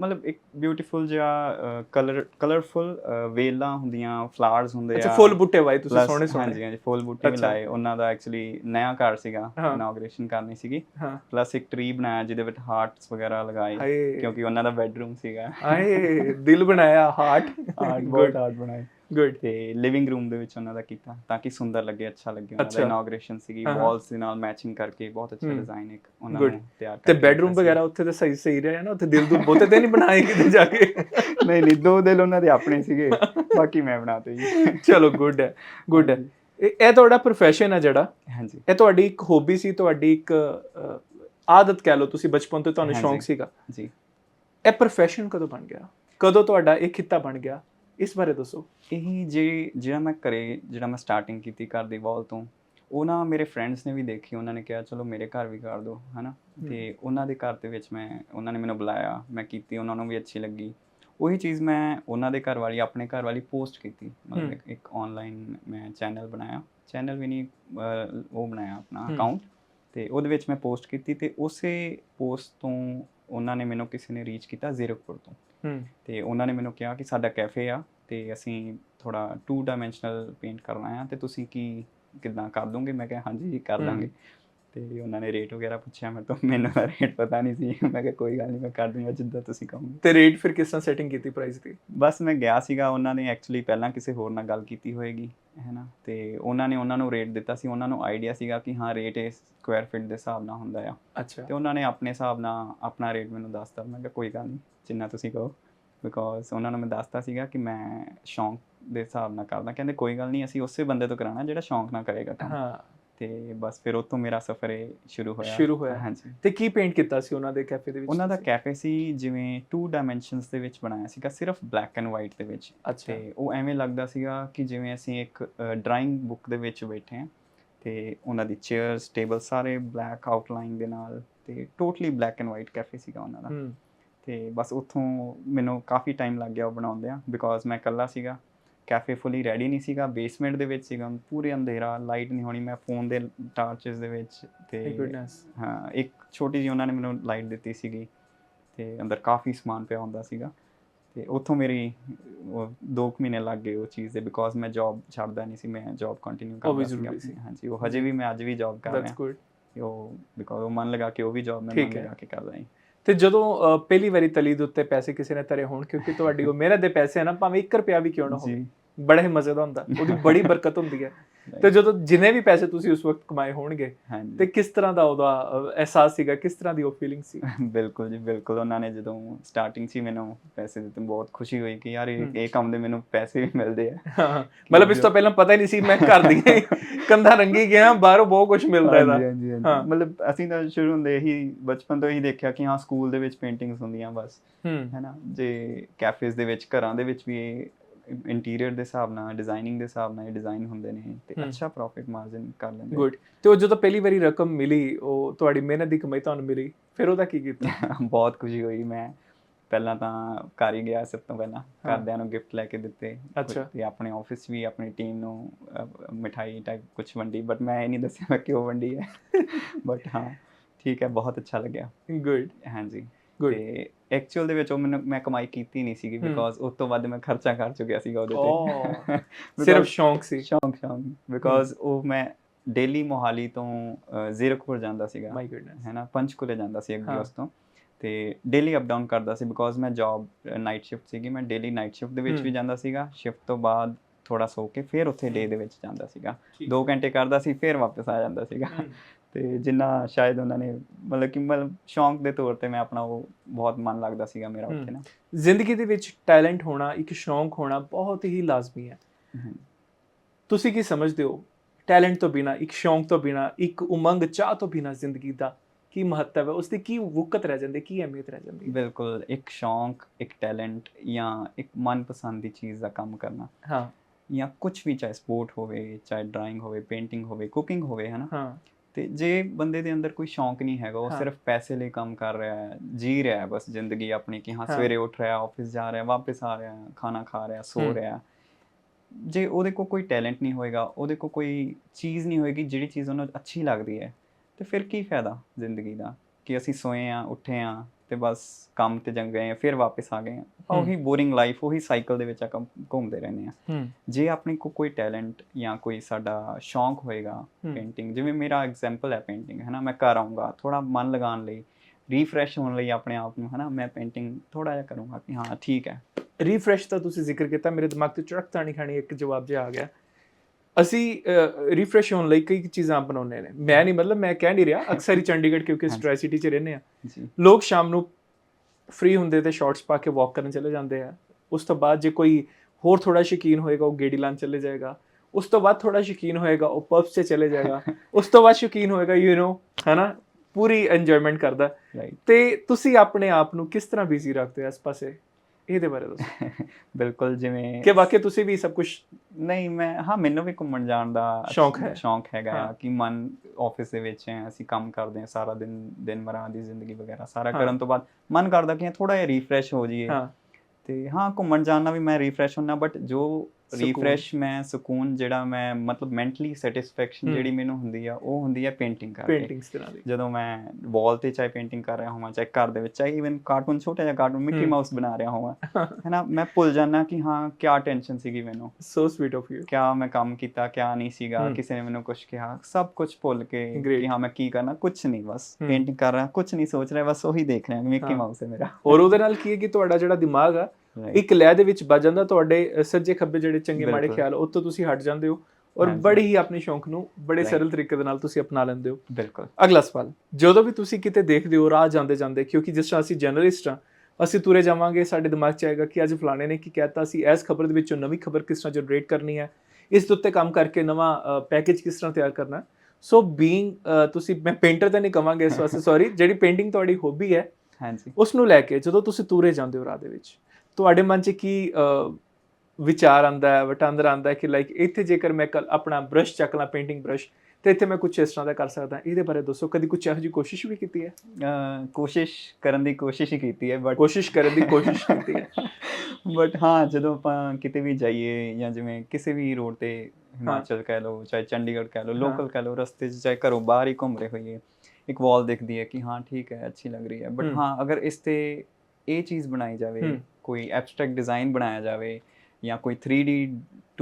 ਮਤਲਬ ਇੱਕ ਬਿਊਟੀਫੁਲ ਜਿਹਾ ਕਲਰ ਕਲਰਫੁਲ ਵੇਲਾਂ ਹੁੰਦੀਆਂ ਫਲਾਵਰਸ ਹੁੰਦੇ ਆ। ਅੱਛਾ ਫੁੱਲ ਬੁੱਟੇ ਵਾਈ ਤੁਸੀਂ plus- ਸੋਹਣੇ ਹਾਂਜੀ ਸੋਹਣੇ। ਹਾਂਜੀ ਫੁੱਲ ਬੂਟੇ ਵੀ। ਲਾਏ। ਉਹਨਾਂ ਦਾ ਐਕਚੁਅਲੀ ਨਵਾਂ ਘਰ ਸੀਗਾ। ਇਨੋਗ੍ਰੇਸ਼ਨ ਕਰਨੀ ਸੀਗੀ। ਪਲੱਸ ਇੱਕ ਟਰੀ ਬਣਾਇਆ ਜਿਹਦੇ ਵਿੱਚ ਹਾਰਟਸ ਵਗੈਰਾ ਲਗਾਏ ਕਿਉਂਕਿ ਉਹਨਾਂ ਦਾ ਬੈਡਰੂਮ ਸੀਗਾ। ਹਾਏ ਦਿਲ ਬਣਾਇਆ ਹਾਰਟ ਆਰਟ ਬਹੁਤ ਆਰਟ ਬਣਾਏ। ਗੁੱਡ ਤੇ ਲਿਵਿੰਗ ਰੂਮ ਦੇ ਵਿੱਚ ਉਹਨਾਂ ਦਾ ਕੀਤਾ ਤਾਂ ਕਿ ਸੁੰਦਰ ਲੱਗੇ ਅੱਛਾ ਲੱਗੇ ਉਹਨਾਂ ਅੱਛਾ। ਦਾ ਇਨੋਗ੍ਰੇਸ਼ਨ ਸੀਗੀ ਹਾਂ, ਹਾਂ। ਵਾਲਸ ਦੇ ਨਾਲ ਮੈਚਿੰਗ ਕਰਕੇ ਬਹੁਤ ਅੱਛਾ ਹੂੰ। ਡਿਜ਼ਾਈਨ ਇੱਕ ਉਹਨਾਂ Good. ਨੇ ਤਿਆਰ ਤੇ ਕਰਕੇ ਬੈਡਰੂਮ ਦਿੱਤਾ। ਵਗੈਰਾ ਉੱਥੇ ਤਾਂ ਸਹੀ ਸਹੀ ਰਿਹਾ ਨਾ ਉੱਥੇ ਦਿਲ ਦੁਲ ਬਹੁਤੇ ਤੇ ਨਹੀਂ ਬਣਾਏ ਕਿਤੇ ਜਾ ਕੇ ਨਹੀਂ ਨਹੀਂ ਦੋ ਦਿਲ ਉਹਨਾਂ ਦੇ ਆਪਣੇ ਸੀਗੇ ਬਾਕੀ ਮੈਂ ਬਣਾਤੇ ਜੀ ਚਲੋ ਗੁੱਡ ਹੈ ਗੁੱਡ ਹੈ ਇਹ ਇਹ ਤੁਹਾਡਾ profession ਹੈ ਜਿਹੜਾ ਹਾਂਜੀ ਇਹ ਤੁਹਾਡੀ ਇੱਕ ਹੌਬੀ ਸੀ ਤੁਹਾਡੀ ਇੱਕ ਅ, ਆਦਤ ਕਹਿ ਲਓ ਤੁਸੀਂ ਬਚਪਨ ਤੋਂ ਤੁਹਾਨੂੰ ਹਾਂਜੀ। ਸ਼ੌਂਕ ਸੀਗਾ ਜੀ ਇਹ profession ਕਦੋਂ ਬਣ ਗਿਆ ਕਦੋਂ ਤੁਹਾਡਾ ਇਹ ਕਿੱਤਾ ਬਣ ਗਿਆ ਇਸ ਬਾਰੇ ਦੱਸੋ। ਇਹੀ ਜੇ ਜਿਹੜਾ ਮੈਂ ਘਰੇ ਜਿਹੜਾ ਮੈਂ ਸਟਾਰਟਿੰਗ ਕੀਤੀ ਘਰ ਦੀ ਵਾਲ ਤੋਂ ਉਹ ਨਾ ਮੇਰੇ ਫਰੈਂਡਸ ਨੇ ਵੀ ਦੇਖੀ ਉਹਨਾਂ ਨੇ ਕਿਹਾ ਚਲੋ ਮੇਰੇ ਘਰ ਵੀ ਕਰ ਦਿਓ ਹਨਾ? ਤੇ ਉਹਨਾਂ ਦੇ ਘਰ ਦੇ ਵਿੱਚ ਮੈਂ ਉਹਨਾਂ ਨੇ ਮੈਨੂੰ ਬੁਲਾਇਆ ਮੈਂ ਕੀਤੀ ਉਹਨਾਂ ਨੂੰ ਵੀ ਅੱਛੀ ਲੱਗੀ। ਉਹੀ ਚੀਜ਼ ਮੈਂ ਉਹਨਾਂ ਦੇ ਘਰ ਵਾਲੀ ਆਪਣੇ ਘਰ ਵਾਲੀ ਪੋਸਟ ਕੀਤੀ। ਮਤਲਬ ਇੱਕ- ਆਨਲਾਈਨ ਮੈਂ ਚੈਨਲ ਬਣਾਇਆ। ਚੈਨਲ ਵੀ ਨਹੀਂ ਉਹ ਬਣਾਇਆ ਆਪਣਾ। ਅਕਾਊਂਟ ਤੇ ਉਹਦੇ ਵਿੱਚ ਮੈਂ ਪੋਸਟ ਕੀਤੀ ਤੇ ਉਸੇ ਪੋਸਟ ਤੋਂ ਉਹਨਾਂ ਨੇ ਮੈਨੂੰ ਕਿਸੇ ਨੇ ਰੀਚ ਕੀਤਾ ਜ਼ੀਰਕਪੁਰ ਤੋਂ। ਹੂੰ। ਤੇ ਉਹਨਾਂ ਨੇ ਮੈਨੂੰ ਕਿਹਾ ਕਿ ਸਾਡਾ ਕੈਫੇ ਆ ਤੇ ਅਸੀਂ ਥੋੜਾ ਟੂ ਡਾਈਮੈਂਸ਼ਨਲ ਪੇਂਟ ਕਰਨਾ ਆ ਤੇ ਤੁਸੀਂ ਕੀ ਕਿਦਾਂ ਕਰ ਦੋਗੇ? ਮੈਂ ਕਿਹਾ ਹਾਂਜੀ ਜੀ ਕਰ। ਦਾਂਗੇ। ਤੇ ਉਹਨਾਂ ਨੇ ਰੇਟ ਵਗੈਰਾ ਪੁੱਛਿਆ ਮੈਂ ਤਾਂ ਮੈਨੂੰ ਤਾਂ ਰੇਟ ਪਤਾ ਨਹੀਂ ਸੀ। ਮੈਂ ਕਿਹਾ ਕੋਈ ਗੱਲ ਨਹੀਂ ਮੈਂ ਕਰ ਦੂੰਗਾ ਜਿੱਦਾਂ ਤੁਸੀਂ ਕਹੋਗੇ। ਤੇ ਰੇਟ ਫਿਰ ਕਿਸ ਤਰ੍ਹਾਂ ਸੈਟਿੰਗ ਕੀਤੀ ਪ੍ਰਾਈਸ ਦੀ? ਬਸ ਮੈਂ ਗਿਆ ਸੀਗਾ ਉਹਨਾਂ ਨੇ ਐਕਚੁਅਲੀ ਪਹਿਲਾਂ ਕਿਸੇ ਹੋਰ ਨਾਲ ਗੱਲ ਕੀਤੀ ਹੋਏਗੀ ਹੈਨਾ? ਤੇ ਉਹਨਾਂ ਨੇ ਉਹਨਾਂ ਨੂੰ ਰੇਟ ਦਿੱਤਾ ਸੀ ਉਹਨਾਂ ਨੂੰ ਆਈਡੀਆ ਸੀਗਾ ਕਿ ਹਾਂ ਰੇਟ ਇਸ ਸਕੁਆਇਰ ਫੀਟ ਦੇ ਹਿਸਾਬ ਨਾਲ ਹੁੰਦਾ ਆ। ਅੱਛਾ। ਤੇ ਉਹਨਾਂ ਨੇ ਆਪਣੇ ਹਿਸਾਬ ਨਾਲ ਆਪਣਾ ਰੇਟ ਮੈਨੂੰ ਦੱਸਤਾ। ਮੈਂ ਕਿਹਾ ਕੋਈ ਗੱਲ ਨਹੀਂ ਜਿੰਨਾ ਤੁਸੀਂ ਕਹੋ। ਬਿਕੋਜ਼ ਉਹਨਾਂ ਨੂੰ ਮੈਂ ਦੱਸਤਾ ਸੀਗਾ ਕਿ ਮੈਂ ਸ਼ੌਂਕ ਦੇ ਹਿਸਾਬ ਨਾਲ ਕਰਦਾ। ਕਹਿੰਦੇ ਕੋਈ ਗੱਲ ਨਹੀਂ ਅਸੀਂ ਉਸੇ ਬੰਦੇ ਤੋਂ ਕਰਾਣਾ ਜਿਹੜਾ ਸ਼ੌਂਕ ਨਾਲ ਕਰੇਗਾ ਕੰਮ। ਹਾਂ। ਤੇ ਬਸ ਫਿਰ ਉੱਥੋਂ ਮੇਰਾ ਸਫ਼ਰ ਇਹ ਸ਼ੁਰੂ ਹੋਇਆ। ਸ਼ੁਰੂ ਹੋਇਆ। ਹਾਂਜੀ। ਤੇ ਕੀ ਪੇਂਟ ਕੀਤਾ ਸੀ ਉਹਨਾਂ ਦੇ ਕੈਫੇ ਦੇ ਵਿੱਚ ਉਹਨਾਂ ਦਾ? ਕੈਫੇ ਸੀ ਜਿਵੇਂ ਟੂ ਡਾਈਮੈਂਸ਼ਨਸ ਦੇ ਵਿੱਚ ਬਣਾਇਆ ਸੀਗਾ ਸਿਰਫ ਬਲੈਕ ਐਂਡ ਵਾਈਟ ਦੇ ਵਿੱਚ। ਅੱਛਾ। ਤੇ ਉਹ ਐਵੇਂ ਲੱਗਦਾ ਸੀਗਾ ਕਿ ਜਿਵੇਂ ਅਸੀਂ ਇੱਕ ਡਰਾਇੰਗ ਬੁੱਕ ਦੇ ਵਿੱਚ ਬੈਠੇ ਹਾਂ ਤੇ ਉਹਨਾਂ ਦੀ ਚੇਅਰਸ ਟੇਬਲ ਸਾਰੇ ਬਲੈਕ ਆਊਟਲਾਈਨ ਦੇ ਨਾਲ ਤੇ totally black and white cafe ਸੀਗਾ ਉਹਨਾਂ ਦਾ। ਤੇ ਬਸ ਉੱਥੋਂ ਮੈਨੂੰ ਕਾਫੀ ਟਾਈਮ ਲੱਗ ਗਿਆ ਉਹ ਬਣਾਉਂਦੇ ਆ ਬਿਕੋਜ਼ ਮੈਂ ਇਕੱਲਾ ਸੀਗਾ। ਕੈਫੇ ਫੁੱਲੀ ਰੈਡੀ ਨਹੀਂ ਸੀਗਾ ਬੇਸਮੈਂਟ ਦੇ ਵਿੱਚ ਸੀਗਾ ਪੂਰੇ ਅੰਧੇਰਾ ਲਾਈਟ ਨਹੀਂ ਹੋਣੀ ਮੈਂ ਫੋਨ ਦੇ ਟਾਰਚਸ ਦੇ ਵਿੱਚ ਤੇ ਗੁੱਡਨੈਸ ਹਾਂ ਇੱਕ ਛੋਟੀ ਜਿਹੀ ਉਹਨਾਂ ਨੇ ਮੈਨੂੰ ਲਾਈਟ ਦਿੱਤੀ ਸੀਗੀ ਤੇ ਅੰਦਰ ਕਾਫੀ ਸਮਾਨ ਪਿਆ ਹੁੰਦਾ ਸੀਗਾ ਤੇ ਉੱਥੋਂ ਮੇਰੀ ਉਹ ਦੋ ਕੁ ਮਹੀਨੇ ਲੱਗ ਗਏ ਉਹ ਚੀਜ਼ ਦੇ ਬਿਕੋਜ਼ ਮੈਂ ਜੌਬ ਛੱਡਦਾ ਨਹੀਂ ਸੀ ਮੈਂ ਜੌਬ ਕੰਟੀਨਿਊ ਕਰਦਾ ਸੀ। ਹਾਂਜੀ ਉਹ ਹਜੇ ਵੀ ਮੈਂ ਅੱਜ ਵੀ ਜੌਬ ਕਰ ਦੈਟਸ ਰਿਹਾ। ਗੁੱਡ ਤੇ ਉਹ ਬਿਕੋਜ਼ ਉਹ ਮਨ ਲਗਾ ਕੇ ਉਹ ਵੀ ਜੌਬ ਮੈਂ ਮਨ। ਲਗਾ ਕੇ ਕਰਦਾ ਹਾਂ। ਤੇ ਜਦੋਂ ਪਹਿਲੀ ਵਾਰੀ ਤਲੀ ਦੇ ਉੱਤੇ ਪੈਸੇ ਕਿਸੇ ਨੇ ਤਰੇ ਹੋਣ ਕਿਉਂਕਿ ਤੁਹਾਡੀ ਉਹ ਮਿਹਨਤ ਦੇ ਪੈਸੇ ਆ ਨਾ ਭਾਵੇਂ 1 ਰੁਪਿਆ ਵੀ ਕਿਉਂ ਨਾ ਹੋਵੇ। ਜੀ ਬੜਾ ਹੀ ਮਜ਼ੇ ਦਾ ਹੁੰਦਾ ਉਹਦੀ ਬੜੀ ਬਰਕਤ ਹੁੰਦੀ ਹੈ। ਤੇ ਜਦੋਂ ਜਿੰਨੇ ਵੀ ਪੈਸੇ ਤੁਸੀਂ ਉਸ ਵਕਤ ਕਮਾਏ ਹੋਣਗੇ ਤੇ ਕਿਸ ਤਰ੍ਹਾਂ ਦਾ ਉਹਦਾ ਅਹ, ਅਹਿਸਾਸ ਸੀਗਾ ਕਿਸ ਤਰ੍ਹਾਂ ਦੀ ਉਹ ਫੀਲਿੰਗ ਸੀ? ਬਿਲਕੁਲ ਜੀ ਬਿਲਕੁਲ। ਉਹਨਾਂ ਨੇ ਜਦੋਂ ਸਟਾਰਟਿੰਗ ਹੀ ਮੈਨੂੰ ਪੈਸੇ ਦਿੱਤੇ ਬਹੁਤ ਖੁਸ਼ੀ ਹੋਈ ਕਿ ਯਾਰ ਇਹ ਕੰਮ ਦੇ ਮੈਨੂੰ ਪੈਸੇ ਵੀ ਮਿਲਦੇ ਆ। ਮਤਲਬ ਇਸ ਤੋਂ ਪਹਿਲਾਂ ਪਤਾ ਹੀ ਨਹੀਂ ਸੀ ਮੈਂ ਦੀਆਂ ਹੀ ਕੰਧਾਂ ਰੰਗੀ ਗਿਆ ਬਾਹਰੋਂ ਬਹੁਤ ਕੁਝ ਮਿਲਦਾ ਇਹਦਾ। ਹਾਂਜੀ ਹਾਂਜੀ। ਮਤਲਬ ਅਸੀਂ ਤਾਂ ਸ਼ੁਰੂ ਹੁੰਦੇ ਹੀ ਬਚਪਨ ਤੋਂ ਹੀ ਦੇਖਿਆ ਕਿ ਹਾਂ ਸਕੂਲ ਦੇ ਵਿੱਚ ਪੇਂਟਿੰਗਸ ਹੁੰਦੀਆਂ ਬਸ। ਹੈਨਾ? ਜੇ ਕੈਫੇਜ਼ ਦੇ ਵਿੱਚ ਘਰਾਂ ਦੇ ਵਿੱਚ ਵੀ ਇੰਟੀਰੀਅਰ ਦੇ ਹਿਸਾਬ ਨਾਲ ਡਿਜ਼ਾਈਨਿੰਗ ਦੇ ਹਿਸਾਬ ਨਾਲ ਇਹ ਡਿਜ਼ਾਈਨ ਹੁੰਦੇ ਨੇ ਤੇ। ਅੱਛਾ ਪ੍ਰੋਫਿਟ ਮਾਰਜਨ ਕਰ ਲੈਂਦੇ ਗੁੱਡ ਤੇ ਉਹ ਜਦੋਂ ਪਹਿਲੀ ਵਾਰੀ ਰਕਮ ਮਿਲੀ ਉਹ ਤੁਹਾਡੀ ਮਿਹਨਤ ਦੀ ਕਮਾਈ ਤੁਹਾਨੂੰ ਮਿਲੀ ਫਿਰ ਉਹਦਾ ਕੀ ਕੀਤਾ? ਬਹੁਤ ਖੁਸ਼ੀ ਹੋਈ ਮੈਂ। ਪਹਿਲਾਂ ਤਾਂ ਘਰ ਹੀ ਗਿਆ ਸਭ ਤੋਂ ਪਹਿਲਾਂ। ਘਰਦਿਆਂ ਨੂੰ ਗਿਫਟ ਲੈ ਕੇ ਦਿੱਤੇ। ਅੱਛਾ। ਤੇ ਆਪਣੇ ਆਫਿਸ ਵੀ ਆਪਣੀ ਟੀਮ ਨੂੰ ਮਿਠਾਈ ਟਾਈਪ ਕੁਝ ਵੰਡੀ ਬਟ ਮੈਂ ਇਹ ਨਹੀਂ ਦੱਸਿਆ ਮੈਂ ਕਿਉਂ ਵੰਡੀ ਹੈ। ਬਟ ਹਾਂ ਠੀਕ ਹੈ ਬਹੁਤ ਅੱਛਾ ਲੱਗਿਆ। ਗੁੱਡ ਹਾਂਜੀ। Good. ਤੇ ਐਕਚੁਅਲ ਦੇ ਵਿੱਚ ਉਹ ਮੈਨੂੰ ਮੈਂ ਕਮਾਈ ਕੀਤੀ ਨਹੀਂ ਸੀਗੀ। ਬਿਕੋਜ਼ ਉਸ ਤੋਂ ਵੱਧ ਮੈਂ ਖਰਚਾ ਕਰ ਚੁੱਕਿਆ ਸੀਗਾ ਉਹਦੇ ਤੇ। ਸਿਰਫ ਸ਼ੌਂਕ ਸੀ। ਸ਼ੌਂਕ ਸ਼ੌਂਕ। ਬਿਕੋਜ਼ ਉਹ ਮੈਂ ਡੇਲੀ ਮੋਹਾਲੀ ਤੋਂ ਜ਼ੀਰਕਪੁਰ ਜਾਂਦਾ ਸੀਗਾ। ਮਾਈ ਗੁੱਡਨੈਸ ਹੈ ਨਾ? ਪੰਚਕੁਲੇ ਜਾਂਦਾ ਸੀ ਅੱਗੇ। ਉਸ ਤੋਂ। ਤੇ ਡੇਲੀ ਅਪ ਡਾਊਨ ਕਰਦਾ ਸੀ ਬਿਕੋਜ਼ ਮੈਂ ਜੌਬ ਨਾਈਟ ਸ਼ਿਫਟ ਸੀਗੀ। ਮੈਂ ਡੇਲੀ ਨਾਈਟ ਸ਼ਿਫਟ ਦੇ ਵਿੱਚ। ਵੀ ਜਾਂਦਾ ਸੀਗਾ। ਸ਼ਿਫਟ ਤੋਂ ਬਾਅਦ ਥੋੜਾ ਸੋ ਕੇ ਫਿਰ ਉੱਥੇ ਡੇ ਦੇ ਵਿੱਚ ਜਾਂਦਾ ਸੀਗਾ। 2 ਘੰਟੇ ਕਰਦਾ ਸੀ ਫਿਰ ਵਾਪਸ ਆ ਜਾਂਦਾ ਸੀਗਾ। ਤੇ ਜਿੰਨਾ ਸ਼ਾਇਦ ਉਹਨਾਂ ਨੇ ਮਤਲਬ ਕਿ ਮਤਲਬ ਸ਼ੌਂਕ ਦੇ ਤੌਰ ਤੇ ਮੈਂ ਆਪਣਾ ਉਹ ਬਹੁਤ ਮਨ ਲੱਗਦਾ ਸੀਗਾ ਮੇਰਾ ਉੱਥੇ ਨਾ। ਜ਼ਿੰਦਗੀ ਦੇ ਵਿੱਚ ਟੈਲੈਂਟ ਹੋਣਾ ਇੱਕ ਸ਼ੌਂਕ ਹੋਣਾ ਬਹੁਤ ਹੀ ਲਾਜ਼ਮੀ ਹੈ। ਤੁਸੀਂ ਕੀ ਸਮਝਦੇ ਹੋ? ਟੈਲੈਂਟ ਤੋਂ ਬਿਨਾ ਇੱਕ ਸ਼ੌਂਕ ਤੋਂ ਬਿਨਾ ਇੱਕ ਉਮੰਗ ਚਾਹ ਤੋਂ ਬਿਨਾ ਜ਼ਿੰਦਗੀ ਦਾ ਕੀ ਮਹੱਤਵ ਹੈ? ਉਸ ਦੀ ਕੀ ਵੁਕਤ ਰਹਿ ਜਾਂਦੀ ਕੀ ਅਹਿਮੀਅਤ ਰਹਿ ਜਾਂਦੀ ਬਿਲਕੁਲ ਇੱਕ ਸ਼ੌਂਕ ਇੱਕ ਟੈਲੈਂਟ ਜਾਂ ਇੱਕ ਮਨਪਸੰਦ ਦੀ ਚੀਜ਼ ਦਾ ਕੰਮ ਕਰਨਾ। ਹਾਂ। ਜਾਂ ਕੁਝ ਵੀ ਚਾਹੇ ਸਪੋਰਟ ਹੋਵੇ ਚਾਹੇ ਡਰਾਇੰਗ ਹੋਵੇ ਪੇਂਟਿੰਗ ਹੋਵੇ ਕੁਕਿੰਗ ਹੋਵੇ ਹਨਾ ਹਾਂ। ਤੇ ਜੇ ਬੰਦੇ ਦੇ ਅੰਦਰ ਕੋਈ ਸ਼ੌਂਕ ਨਹੀਂ ਹੈਗਾ ਉਹ। ਸਿਰਫ ਪੈਸੇ ਲਈ ਕੰਮ ਕਰ ਰਿਹਾ ਹੈ ਜੀ ਰਿਹਾ ਹੈ ਬਸ ਜ਼ਿੰਦਗੀ ਆਪਣੀ ਕਿ ਹਾਂ। ਸਵੇਰੇ ਉੱਠ ਰਿਹਾ ਆਫਿਸ ਜਾ ਰਿਹਾ ਵਾਪਸ ਆ ਰਿਹਾ ਖਾਣਾ ਖਾ ਰਿਹਾ ਸੋ। ਰਿਹਾ ਜੇ ਉਹਦੇ ਕੋਲ ਕੋਈ ਟੈਲੈਂਟ ਨਹੀਂ ਹੋਏਗਾ ਉਹਦੇ ਕੋਲ ਕੋਈ ਚੀਜ਼ ਨਹੀਂ ਹੋਏਗੀ ਜਿਹੜੀ ਚੀਜ਼ ਉਹਨੂੰ ਅੱਛੀ ਲੱਗਦੀ ਹੈ ਤੇ ਫਿਰ ਕੀ ਫਾਇਦਾ ਜ਼ਿੰਦਗੀ ਦਾ ਕਿ ਅਸੀਂ ਸੋਏ ਆ ਉੱਠੇ ਆ ਤੇ ਬਸ ਕੰਮ ਤੇ ਜੰਗ ਗਏ ਆ ਫਿਰ ਵਾਪਸ ਆ ਗਏ ਆ। ਉਹੀ ਬੋਰਿੰਗ ਲਾਈਫ ਉਹੀ ਸਾਈਕਲ ਦੇ ਵਿੱਚ ਆ ਘੁੰਮਦੇ ਰਹਿੰਦੇ ਆ। ਜੇ ਆਪਣੇ ਕੋ ਕੋਈ ਟੈਲੈਂਟ ਜਾਂ ਕੋਈ ਸਾਡਾ ਸ਼ੌਂਕ ਹੋਏਗਾ। ਪੇਂਟਿੰਗ ਜਿਵੇਂ ਮੇਰਾ ਐਗਜ਼ਾਮਪਲ ਹੈ ਪੇਂਟਿੰਗ ਹੈ ਨਾ ਮੈਂ ਘਰ ਆਉਂਗਾ ਥੋੜਾ ਮਨ ਲਗਾਉਣ ਲਈ ਰੀਫਰੈਸ਼ ਹੋਣ ਲਈ ਆਪਣੇ ਆਪ ਨੂੰ ਹੈ ਨਾ ਮੈਂ ਪੇਂਟਿੰਗ ਥੋੜਾ ਜਿਹਾ ਕਰੂੰਗਾ ਕਿ ਹਾਂ ਠੀਕ ਹੈ। ਰੀਫਰੈਸ਼ ਦਾ ਤੁਸੀਂ ਜ਼ਿਕਰ ਕੀਤਾ ਮੇਰੇ ਦਿਮਾਗ ਤੇ ਚੜਕ ਤਾਣੀ ਖਾਣੀ ਇੱਕ ਜਵਾਬ ਜਿਹਾ ਆ ਗਿਆ। ਅਸੀਂ ਰੀਫਰੈਸ਼ ਹੋਣ ਲਈ ਕਈ ਚੀਜ਼ਾਂ ਬਣਾਉਂਦੇ ਨੇ। ਮੈਂ ਨਹੀਂ ਮਤਲਬ ਮੈਂ ਕਹਿ ਨਹੀਂ ਰਿਹਾ ਅਕਸਰ ਹੀ ਚੰਡੀਗੜ੍ਹ ਕਿਉਂਕਿ ਹਾਂਜੀ। ਸਟ੍ਰਾਈ ਸਿਟੀ 'ਚ ਰਹਿੰਦੇ ਆ ਲੋਕ ਸ਼ਾਮ ਨੂੰ ਫ੍ਰੀ ਹੁੰਦੇ ਤੇ ਸ਼ਾਰਟਸ ਪਾ ਕੇ ਵਾਕ ਕਰਨ ਚਲੇ ਜਾਂਦੇ ਆ। ਉਸ ਤੋਂ ਬਾਅਦ ਜੇ ਕੋਈ ਹੋਰ ਥੋੜਾ ਸ਼ੌਕੀਨ ਹੋਏਗਾ ਉਹ ਗੇੜੀ ਲਾਣ ਚਲੇ ਜਾਏਗਾ। ਉਸ ਤੋਂ ਬਾਅਦ ਥੋੜਾ ਸ਼ੌਕੀਨ ਹੋਏਗਾ ਉਹ ਪਬਸ 'ਚ ਚਲੇ ਜਾਏਗਾ। ਉਸ ਤੋਂ ਬਾਅਦ ਸ਼ੌਕੀਨ ਹੋਏਗਾ ਯੂ نو ਹੈਨਾ ਪੂਰੀ ਇੰਜੋਇਮੈਂਟ ਕਰਦਾ। ਤੇ ਤੁਸੀਂ ਆਪਣੇ ਆਪ ਨੂੰ ਕਿਸ ਤਰ੍ਹਾਂ ਬਿਜ਼ੀ ਰੱਖਦੇ ਹੋ ਇਸ ਪਾਸੇ? ਇਹਦੇ ਬਾਰੇ ਦੱਸੋ ਬਿਲਕੁਲ ਜਿਵੇਂ ਕਿ ਵਾਕਿਆ ਤੁਸੀਂ ਵੀ ਸਭ ਕੁਝ ਨਹੀਂ ਮੈਂ ਹਾਂ ਮੈਨੂੰ ਵੀ ਘੁੰਮਣ ਜਾਣ ਦਾ ਸ਼ੌਂਕ ਹੈ। ਸ਼ੌਂਕ ਹੈਗਾ ਕਿ ਮਨ ਆਫਿਸ ਦੇ ਵਿੱਚ ਹੈ ਅਸੀਂ ਕੰਮ ਕਰਦੇ ਹਾਂ ਸਾਰਾ ਦਿਨ ਦਿਨ ਮਰਾਂ ਦੀ ਜ਼ਿੰਦਗੀ ਵਗੈਰਾ ਸਾਰਾ। ਕਰਨ ਤੋਂ ਬਾਅਦ ਮਨ ਕਰਦਾ ਕਿ ਥੋੜਾ ਜਿਹਾ ਰੀਫਰੈਸ਼ ਹੋ ਜਾਈਏ ਹਾਂ ਤੇ ਹਾਂ ਘੁੰਮਣ ਜਾਣਾ ਵੀ ਮੈਂ ਰੀਫਰੈਸ਼ ਹੁੰਨਾ ਬਟ ਜੋ। ਰੀਫਰੈਸ਼ ਮੈਂ ਸਕੂਨ ਜਿਹੜਾ ਮੈਂ ਮਤਲਬ ਮੈਂਟਲੀ ਸੈਟੀਸਫੈਕਸ਼ਨ। ਜਿਹੜੀ ਮੈਨੂੰ ਹੁੰਦੀ ਆ ਉਹ ਹੁੰਦੀ ਆ ਪੇਂਟਿੰਗ ਕਰਕੇ ਪੇਂਟਿੰਗਸ ਦੇ ਨਾਲ ਹੀ। ਜਦੋਂ ਮੈਂ ਵਾਲ ਤੇ ਚਾਹੇ ਪੇਂਟਿੰਗ ਕਰ ਰਿਹਾ ਹੋਵਾਂ ਚਾਹੇ ਘਰ ਦੇ ਵਿੱਚ ਚਾਹੇ ਇਵਨ ਕਾਰਟੂਨ ਛੋਟਾ ਜਿਹਾ ਕਾਰਟੂਨ ਮਿੱਕੀ। ਮਾਊਸ ਬਣਾ ਰਿਹਾ ਹੋਵਾਂ ਹੈਨਾ ਮੈਂ ਭੁੱਲ ਜਾਣਾ ਕਿ ਹਾਂ ਕਿਆ ਟੈਨਸ਼ਨ ਸੀਗੀ ਮੈਨੂੰ so sweet of you ਕਿਆ ਮੈਂ ਕੰਮ ਕੀਤਾ ਕਿਆ ਨਹੀਂ ਸੀਗਾ। ਕਿਸੇ ਨੇ ਮੈਨੂੰ ਕੁਝ ਕਿਹਾ ਸਭ ਕੁਝ ਭੁੱਲ ਕੇ. ਕਿ ਹਾਂ ਮੈਂ ਕੀ ਕਰਨਾ ਕੁਝ ਨਹੀਂ ਬਸ। ਪੇਂਟਿੰਗ ਕਰ ਰਿਹਾ ਕੁਝ ਨਹੀਂ ਸੋਚ ਰਿਹਾ ਬਸ ਉਹੀ ਦੇਖ ਰਿਹਾ ਮਿੱਕੀ। ਮਾਊਸ ਹੈ ਮੇਰਾ ਔਰ ਉਹਦੇ ਨਾਲ ਕੀ ਹੈ ਕਿ ਤੁਹਾਡਾ ਜਿਹੜਾ ਦਿਮਾਗ ਆ. ਇੱਕ ਲਹਿ ਦੇ ਵਿੱਚ ਵੱਜ ਜਾਂਦਾ ਤੁਹਾਡੇ ਸੱਜੇ ਖੱਬੇ ਜਿਹੜੇ ਚੰਗੇ ਮਾੜੇ। ਖਿਆਲ ਉਹ ਤੋਂ ਤੁਸੀਂ ਹਟ ਜਾਂਦੇ ਹੋ ਔਰ। ਬੜੇ ਹੀ ਆਪਣੇ ਸ਼ੌਂਕ ਨੂੰ ਬੜੇ. ਸਰਲ ਤਰੀਕੇ ਦੇ ਨਾਲ ਤੁਸੀਂ ਅਪਣਾ ਲੈਂਦੇ ਹੋ ਬਿਲਕੁਲ ਅਗਲਾ ਸਵਾਲ ਜਦੋਂ ਵੀ ਤੁਸੀਂ ਕਿਤੇ ਦੇਖਦੇ ਹੋ ਰਾਹ ਜਾਂਦੇ ਜਾਂਦੇ ਕਿਉਂਕਿ ਜਿਸ ਤਰ੍ਹਾਂ ਅਸੀਂ ਜਰਨਲਿਸਟ ਹਾਂ ਅਸੀਂ ਤੁਰੇ ਜਾਵਾਂਗੇ ਸਾਡੇ ਦਿਮਾਗ 'ਚ ਆਏਗਾ ਕਿ ਅੱਜ ਫਲਾਣੇ ਨੇ ਕੀ ਕਹਿਤਾ ਸੀ ਇਸ ਖਬਰ ਦੇ ਵਿੱਚੋਂ ਨਵੀਂ ਖਬਰ ਕਿਸ ਤਰ੍ਹਾਂ ਜਨਰੇਟ ਕਰਨੀ ਹੈ ਇਸ ਦੇ ਉੱਤੇ ਕੰਮ ਕਰਕੇ ਨਵਾਂ ਪੈਕੇਜ ਕਿਸ ਤਰ੍ਹਾਂ ਤਿਆਰ ਕਰਨਾ ਸੋ ਬੀਇੰਗ ਤੁਸੀਂ ਮੈਂ ਪੇਂਟਰ ਤਾਂ ਨਹੀਂ ਕਵਾਂਗੇ ਇਸ ਵਾਸਤੇ ਸੌਰੀ ਜਿਹੜੀ ਪੇਂਟਿੰਗ ਤੁਹਾਡੀ ਹੌਬੀ ਹੈ ਹਾਂਜੀ ਉਸ ਨੂੰ ਲੈ ਕੇ ਜਦੋਂ ਤੁਸੀਂ ਤੁਰੇ ਜਾਂਦੇ ਹੋ ਰਾਹ ਦੇ ਵਿੱਚ ਤੁਹਾਡੇ ਮਨ 'ਚ ਕੀ ਵਿਚਾਰ ਆਂਦਾ ਹੈ ਵਟਾਂਦਰ ਆਂਦਾ ਹੈ ਕਿ ਲਾਈਕ ਇੱਥੇ ਜੇਕਰ ਮੈਂ ਕੱਲ ਆਪਣਾ ਬ੍ਰਸ਼ ਚੱਕ ਲਾਂ ਪੇਂਟਿੰਗ ਬ੍ਰਸ਼ ਤੇ ਇੱਥੇ ਮੈਂ ਕੁਝ ਇਸ ਤਰ੍ਹਾਂ ਦਾ ਕਰ ਸਕਦਾ ਇਹਦੇ ਬਾਰੇ ਦੱਸੋ ਕਦੀ ਕੁਝ ਇਹੋ ਜਿਹੀ ਕੋਸ਼ਿਸ਼ ਵੀ ਕੀਤੀ ਹੈ ਕੋਸ਼ਿਸ਼ ਕਰਨ ਦੀ ਕੋਸ਼ਿਸ਼ ਹੀ ਕੀਤੀ ਹੈ ਬਟ ਕੋਸ਼ਿਸ਼ ਕਰਨ ਦੀ ਕੋਸ਼ਿਸ਼ ਕੀਤੀ ਹੈ ਬਟ ਹਾਂ ਜਦੋਂ ਆਪਾਂ ਕਿਤੇ ਵੀ ਜਾਈਏ ਜਾਂ ਜਿਵੇਂ ਕਿਸੇ ਵੀ ਰੋਡ ਤੇ ਹਿਮਾਚਲ ਕਹਿ ਲਓ ਚਾਹੇ ਚੰਡੀਗੜ੍ਹ ਕਹਿ ਲਓ। ਲੋਕਲ ਕਹਿ ਲਓ ਰਸਤੇ 'ਚ ਚਾਹੇ ਘਰੋਂ ਬਾਹਰ ਹੀ ਘੁੰਮ ਰਹੇ ਹੋਈਏ ਇੱਕ ਵਾਲ ਦਿਖਦੀ ਹੈ ਕਿ ਹਾਂ ਠੀਕ ਹੈ ਅੱਛੀ ਲੱਗ ਰਹੀ ਹੈ ਬਟ। ਹਾਂ ਅਗਰ ਇਸ ਤੇ ਇਹ ਚੀਜ਼ ਬਣਾਈ ਜਾਵੇ। ਕੋਈ ਐਬਸਟ੍ਰੈਕਟ ਡਿਜ਼ਾਈਨ ਬਣਾਇਆ ਜਾਵੇ ਜਾਂ ਕੋਈ 3D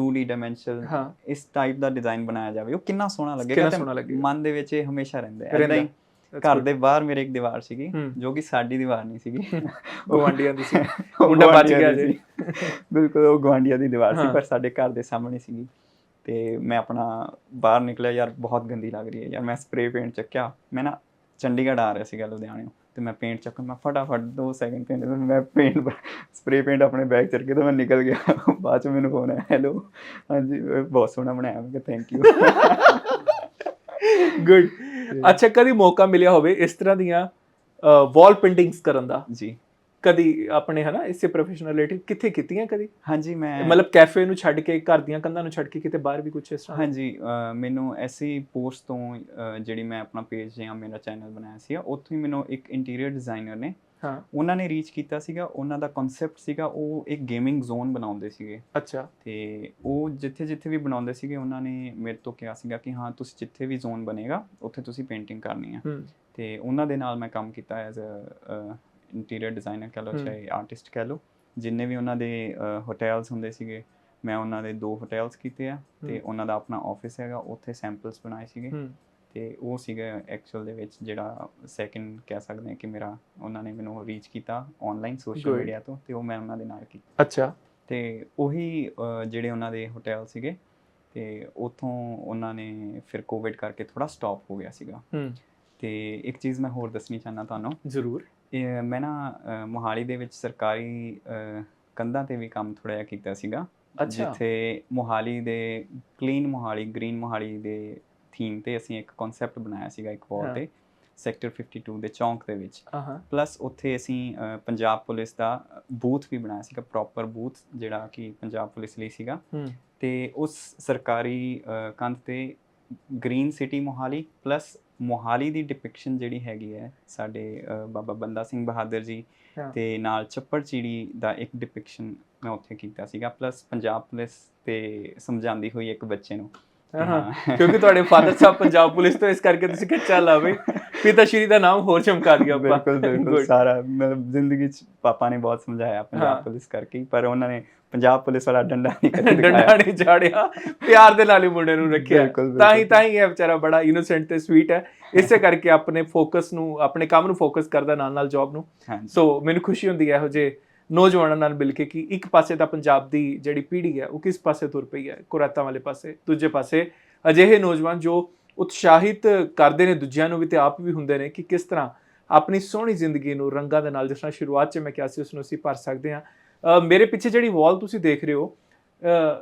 2D ਡਾਈਮੈਂਸ਼ਨਲ ਹਾਂ ਇਸ ਟਾਈਪ ਦਾ ਡਿਜ਼ਾਈਨ ਬਣਾਇਆ ਜਾਵੇ ਉਹ ਕਿੰਨਾ ਸੋਹਣਾ ਲੱਗੇਗਾ ਤੇ। ਮਨ ਦੇ ਵਿੱਚ ਇਹ ਹਮੇਸ਼ਾ ਰਹਿੰਦਾ ਹੈ। ਏਦਾਂ ਹੀ ਘਰ. ਦੇ ਬਾਹਰ ਮੇਰੇ ਇੱਕ ਦੀਵਾਰ ਸੀਗੀ। ਜੋ ਕਿ ਸਾਡੀ ਦੀਵਾਰ ਨਹੀਂ ਸੀਗੀ ਗੁਆਂਢੀਆਂ ਦੀ ਸੀ ਉਹ ਮੁੰਡਾ ਬਚ ਗਿਆ ਜੀ। ਸੀ। ਬਿਲਕੁਲ ਉਹ ਗਵਾਂਡੀਆਂ ਦੀ ਦੀਵਾਰ ਸੀ। ਪਰ ਸਾਡੇ ਘਰ ਦੇ ਸਾਹਮਣੇ ਸੀਗੀ ਤੇ ਮੈਂ ਆਪਣਾ ਬਾਹਰ ਨਿਕਲਿਆ ਯਾਰ ਬਹੁਤ ਗੰਦੀ ਲੱਗ ਰਹੀ ਹੈ ਯਾਰ ਮੈਂ ਸਪਰੇ ਪੇਂਟ ਚੱਕਿਆ ਮੈਂ ਨਾ ਚੰਡੀਗੜ੍ਹ ਆ ਰਿਹਾ ਸੀਗਾ ਲੁਧਿਆਣਿਓਂ ਤੇ ਮੈਂ ਪੇਂਟ ਚੱਕ ਮੈਂ ਫਟਾਫਟ 2 ਸੈਕਿੰਡ ਪੇਂਟ ਮੈਂ ਪੇਂਟ ਸਪਰੇ ਪੇਂਟ ਆਪਣੇ ਬੈਗ ਚ ਰੱਖ ਕੇ ਤੇ ਮੈਂ ਨਿਕਲ ਗਿਆ। ਬਾਅਦ ਚ ਮੈਨੂੰ ਫੋਨ ਆਇਆ ਹੈਲੋ ਹਾਂਜੀ ਬਹੁਤ ਸੋਹਣਾ ਬਣਾਇਆ ਮੈਂ ਕਿਹਾ ਥੈਂਕ ਯੂ ਗੁੱਡ ਅੱਛਾ ਕਦੀ ਮੌਕਾ ਮਿਲਿਆ ਹੋਵੇ ਇਸ ਤਰ੍ਹਾਂ ਦੀਆਂ ਵਾਲ ਪੇਂਟਿੰਗਸ ਕਰਨ ਦਾ? ਜੀ। ਕਦੀ ਆਪਣੇ ਹਨਾ ਇਸੇ ਪ੍ਰੋਫੈਸ਼ਨਲ ਰਿਲੇਟਿਵ ਕਿੱਥੇ ਕੀਤੀਆਂ ਕਦੀ? ਹਾਂਜੀ ਮੈਂ ਮਤਲਬ ਕੈਫੇ ਨੂੰ ਛੱਡ ਕੇ ਘਰ ਦੀਆਂ ਕੰਧਾਂ ਨੂੰ ਛੱਡ ਕੇ ਕਿਤੇ ਬਾਹਰ ਵੀ ਕੁਝ ਇਸ ਤਰ੍ਹਾਂ? ਹਾਂਜੀ ਮੈਨੂੰ ਐਸੀ ਪੋਸਟ ਤੋਂ ਜਿਹੜੀ ਮੈਂ ਆਪਣਾ ਪੇਜ ਜਾਂ ਮੇਰਾ ਚੈਨਲ ਬਣਾਇਆ ਸੀ ਉੱਥੋਂ ਹੀ ਮੈਨੂੰ ਇੱਕ ਇੰਟੀਰੀਅਰ ਡਿਜ਼ਾਈਨਰ ਨੇ ਹਾਂ। ਉਹਨਾਂ ਨੇ ਰੀਚ ਕੀਤਾ ਸੀਗਾ ਉਹਨਾਂ ਦਾ ਕਨਸੈਪਟ ਸੀਗਾ ਉਹ ਇੱਕ ਗੇਮਿੰਗ ਜ਼ੋਨ ਬਣਾਉਂਦੇ ਸੀਗੇ। ਅੱਛਾ। ਤੇ ਉਹ ਜਿੱਥੇ ਜਿੱਥੇ ਵੀ ਬਣਾਉਂਦੇ ਸੀਗੇ ਉਹਨਾਂ ਨੇ ਮੇਰੇ ਤੋਂ ਕਿਹਾ ਸੀਗਾ ਕਿ ਹਾਂ ਤੁਸੀਂ ਜਿੱਥੇ ਵੀ ਜ਼ੋਨ ਬਣੇਗਾ ਉੱਥੇ ਤੁਸੀਂ ਪੇਂਟਿੰਗ ਕਰਨੀ ਹੂੰ। ਤੇ ਉਹਨਾਂ ਦੇ ਨਾਲ ਮੈਂ ਕੰਮ ਕੀਤਾ ਐਜ਼ ਅ ਇੰਟੀਰੀਅਰ ਡਿਜ਼ਾਈਨਰ ਕਹ ਹਮ। ਚਾਹੇ ਆਰਟਿਸਟ ਕਹ ਲਓ ਜਿੰਨੇ ਵੀ ਉਹਨਾਂ ਦੇ ਹੋਟੈਲਸ ਹੁੰਦੇ ਸੀਗੇ ਮੈਂ ਉਹਨਾਂ ਦੇ ਦੋ ਹੋਟੈਲਸ ਕੀਤੇ ਆ ਤੇ। ਉਹਨਾਂ ਦਾ ਆਪਣਾ ਆਫਿਸ ਹੈਗਾ ਉੱਥੇ ਸੈਂਪਲਸ ਬਣਾਏ ਸੀਗੇ ਤੇ ਉਹ ਸੀਗਾ ਐਕਚੁਅਲ ਦੇ ਵਿੱਚ ਜਿਹੜਾ ਸੈਕਿੰਡ ਕਹਿ ਸਕਦੇ ਹਾਂ ਕਿ ਮੇਰਾ ਉਹਨਾਂ ਨੇ ਮੈਨੂੰ ਰੀਚ ਕੀਤਾ ਆਨਲਾਈਨ ਸੋਸ਼ਲ. ਮੀਡੀਆ ਤੋਂ ਤੇ ਉਹ ਮੈਂ ਉਹਨਾਂ ਦੇ ਨਾਲ ਕੀਤਾ। ਅੱਛਾ। ਤੇ ਉਹੀ ਜਿਹੜੇ ਉਹਨਾਂ ਦੇ ਹੋਟੈਲ ਸੀਗੇ ਤੇ ਉਥੋਂ ਉਹਨਾਂ ਨੇ ਫਿਰ ਕੋਵਿਡ ਕਰਕੇ ਥੋੜਾ ਸਟਾਪ ਹੋ ਗਿਆ ਸੀਗਾ। ਹੂੰ। ਤੇ ਇੱਕ ਚੀਜ਼ ਮੈਂ ਹੋਰ ਦੱਸਣੀ ਚਾਹਨਾ ਤੁਹਾਨੂੰ। ਜ਼ਰੂਰ। ਮੈਂ ਨਾ ਮੋਹਾਲੀ ਦੇ ਵਿੱਚ ਸਰਕਾਰੀ ਕੰਧਾਂ ਤੇ ਵੀ ਕੰਮ ਥੋੜਾ ਜਿਹਾ ਕੀਤਾ ਸੀਗਾ। ਜਿੱਥੇ ਮੋਹਾਲੀ ਦੇ ਕਲੀਨ ਮੋਹਾਲੀ ਗ੍ਰੀਨ ਮੋਹਾਲੀ ਦੇ ਥੀਮ ਤੇ ਅਸੀਂ ਇੱਕ ਕਨਸੈਪਟ ਬਣਾਇਆ ਸੀਗਾ ਇੱਕ ਵਾਲ ਹਾਂ। ਤੇ ਸੈਕਟਰ 52 ਦੇ ਚੌਂਕ ਦੇ ਵਿੱਚ। ਪਲੱਸ ਉੱਥੇ ਅਸੀਂ ਪੰਜਾਬ ਪੁਲਿਸ ਦਾ ਬੂਥ ਵੀ ਬਣਾਇਆ ਸੀਗਾ ਪ੍ਰੋਪਰ ਬੂਥ ਜਿਹੜਾ ਕਿ ਪੰਜਾਬ ਪੁਲਿਸ ਲਈ ਸੀਗਾ। ਤੇ ਉਸ ਸਰਕਾਰੀ ਕੰਧ ਤੇ green city Mohali plus Mohali ਦੀ ਡਿਪਿਕਸ਼ਨ ਜਿਹੜੀ ਹੈਗੀ ਹੈ ਸਾਡੇ ਬਾਬਾ ਬੰਦਾ ਸਿੰਘ ਬਹਾਦਰ ਜੀ। ਤੇ ਨਾਲ ਚੱਪੜ ਚਿੜੀ ਦਾ ਇੱਕ ਡਿਪਿਕਸ਼ਨ ਮੈਂ ਉੱਥੇ ਕੀਤਾ ਸੀਗਾ ਪਲੱਸ ਪੰਜਾਬ ਪੁਲਿਸ ਤੇ ਸਮਝਾਉਂਦੀ ਹੋਈ ਇੱਕ ਬੱਚੇ ਨੂੰ ਹਾਂ ਕਿਉਂਕਿ ਤੁਹਾਡੇ ਫਾਦਰ ਸਾਹਿਬ ਪੰਜਾਬ ਪੁਲਿਸ ਤੋਂ ਇਸ ਕਰਕੇ ਤੁਸੀਂ ਕਿ ਚੱਲ ਆਵੇ ਪਿਤਾ ਸ਼੍ਰੀ ਦਾ ਨਾਮ ਹੋਰ ਚਮਕਾ ਦਿਆ ਆਪਾਂ। ਬਿਲਕੁਲ ਬਿਲਕੁਲ. ਸਾਰਾ ਮਤਲਬ ਜ਼ਿੰਦਗੀ ਚ ਪਾਪਾ ਨੇ ਬਹੁਤ ਸਮਝਾਇਆ। ਪੰਜਾਬ ਪੁਲਿਸ ਕਰਕੇ ਪਰ ਉਹਨਾਂ ਨੇ ਪੰਜਾਬ ਪੁਲਿਸ ਵਾਲਾ ਡੰਡਾ ਨਹੀਂ ਕਦੇ ਡੰਡਾ ਨਹੀਂ ਝਾੜਿਆ ਪਿਆਰ ਦੇ ਨਾਲ ਹੀ ਮੁੰਡੇ ਨੂੰ ਰੱਖਿਆ। ਤਾਂ ਹੀ। ਤਾਂ ਹੀ ਇਹ ਵਿਚਾਰਾ ਬੜਾ ਇਨੋਸੈਂਟ ਤੇ ਸਵੀਟ ਹੈ। ਇਸੇ ਕਰਕੇ ਆਪਣੇ ਫੋਕਸ ਨੂੰ ਆਪਣੇ ਕੰਮ ਨੂੰ ਫੋਕਸ ਕਰਦਾ ਨਾਲ ਨਾਲ ਜੌਬ ਨੂੰ ਸੋ ਮੈਨੂੰ ਖੁਸ਼ੀ ਹੁੰਦੀ ਹੈ ਇਹੋ ਜਿਹੇ ਨੌਜਵਾਨਾਂ ਨਾਲ ਮਿਲ ਕੇ ਕਿ ਇੱਕ ਪਾਸੇ ਤਾਂ ਪੰਜਾਬ ਦੀ ਜਿਹੜੀ ਪੀੜ੍ਹੀ ਹੈ ਉਹ ਕਿਸ ਪਾਸੇ ਤੁਰ ਪਈ ਹੈ ਕੁਰਾਤਾਂ ਵਾਲੇ ਪਾਸੇ, ਦੂਜੇ ਪਾਸੇ ਅਜਿਹੇ ਨੌਜਵਾਨ ਜੋ ਉਤਸ਼ਾਹਿਤ ਕਰਦੇ ਨੇ, ਦੂਜਿਆਂ ਨੂੰ ਵੀ ਤੇ ਆਪ ਵੀ ਹੁੰਦੇ ਨੇ ਕਿ ਕਿਸ ਤਰ੍ਹਾਂ ਆਪਣੀ ਸੋਹਣੀ ਜ਼ਿੰਦਗੀ ਨੂੰ ਰੰਗਾਂ ਦੇ ਨਾਲ ਜਿਸ ਤਰ੍ਹਾਂ ਸ਼ੁਰੂਆਤ 'ਚ ਮੈਂ ਕਿਹਾ ਸੀ, ਉਸ ਨੂੰ ਅਸੀਂ ਭਰ ਸਕਦੇ ਹਾਂ। ਮੇਰੇ ਪਿੱਛੇ ਜਿਹੜੀ ਵਾਲ ਤੁਸੀਂ ਦੇਖ ਰਹੇ ਹੋ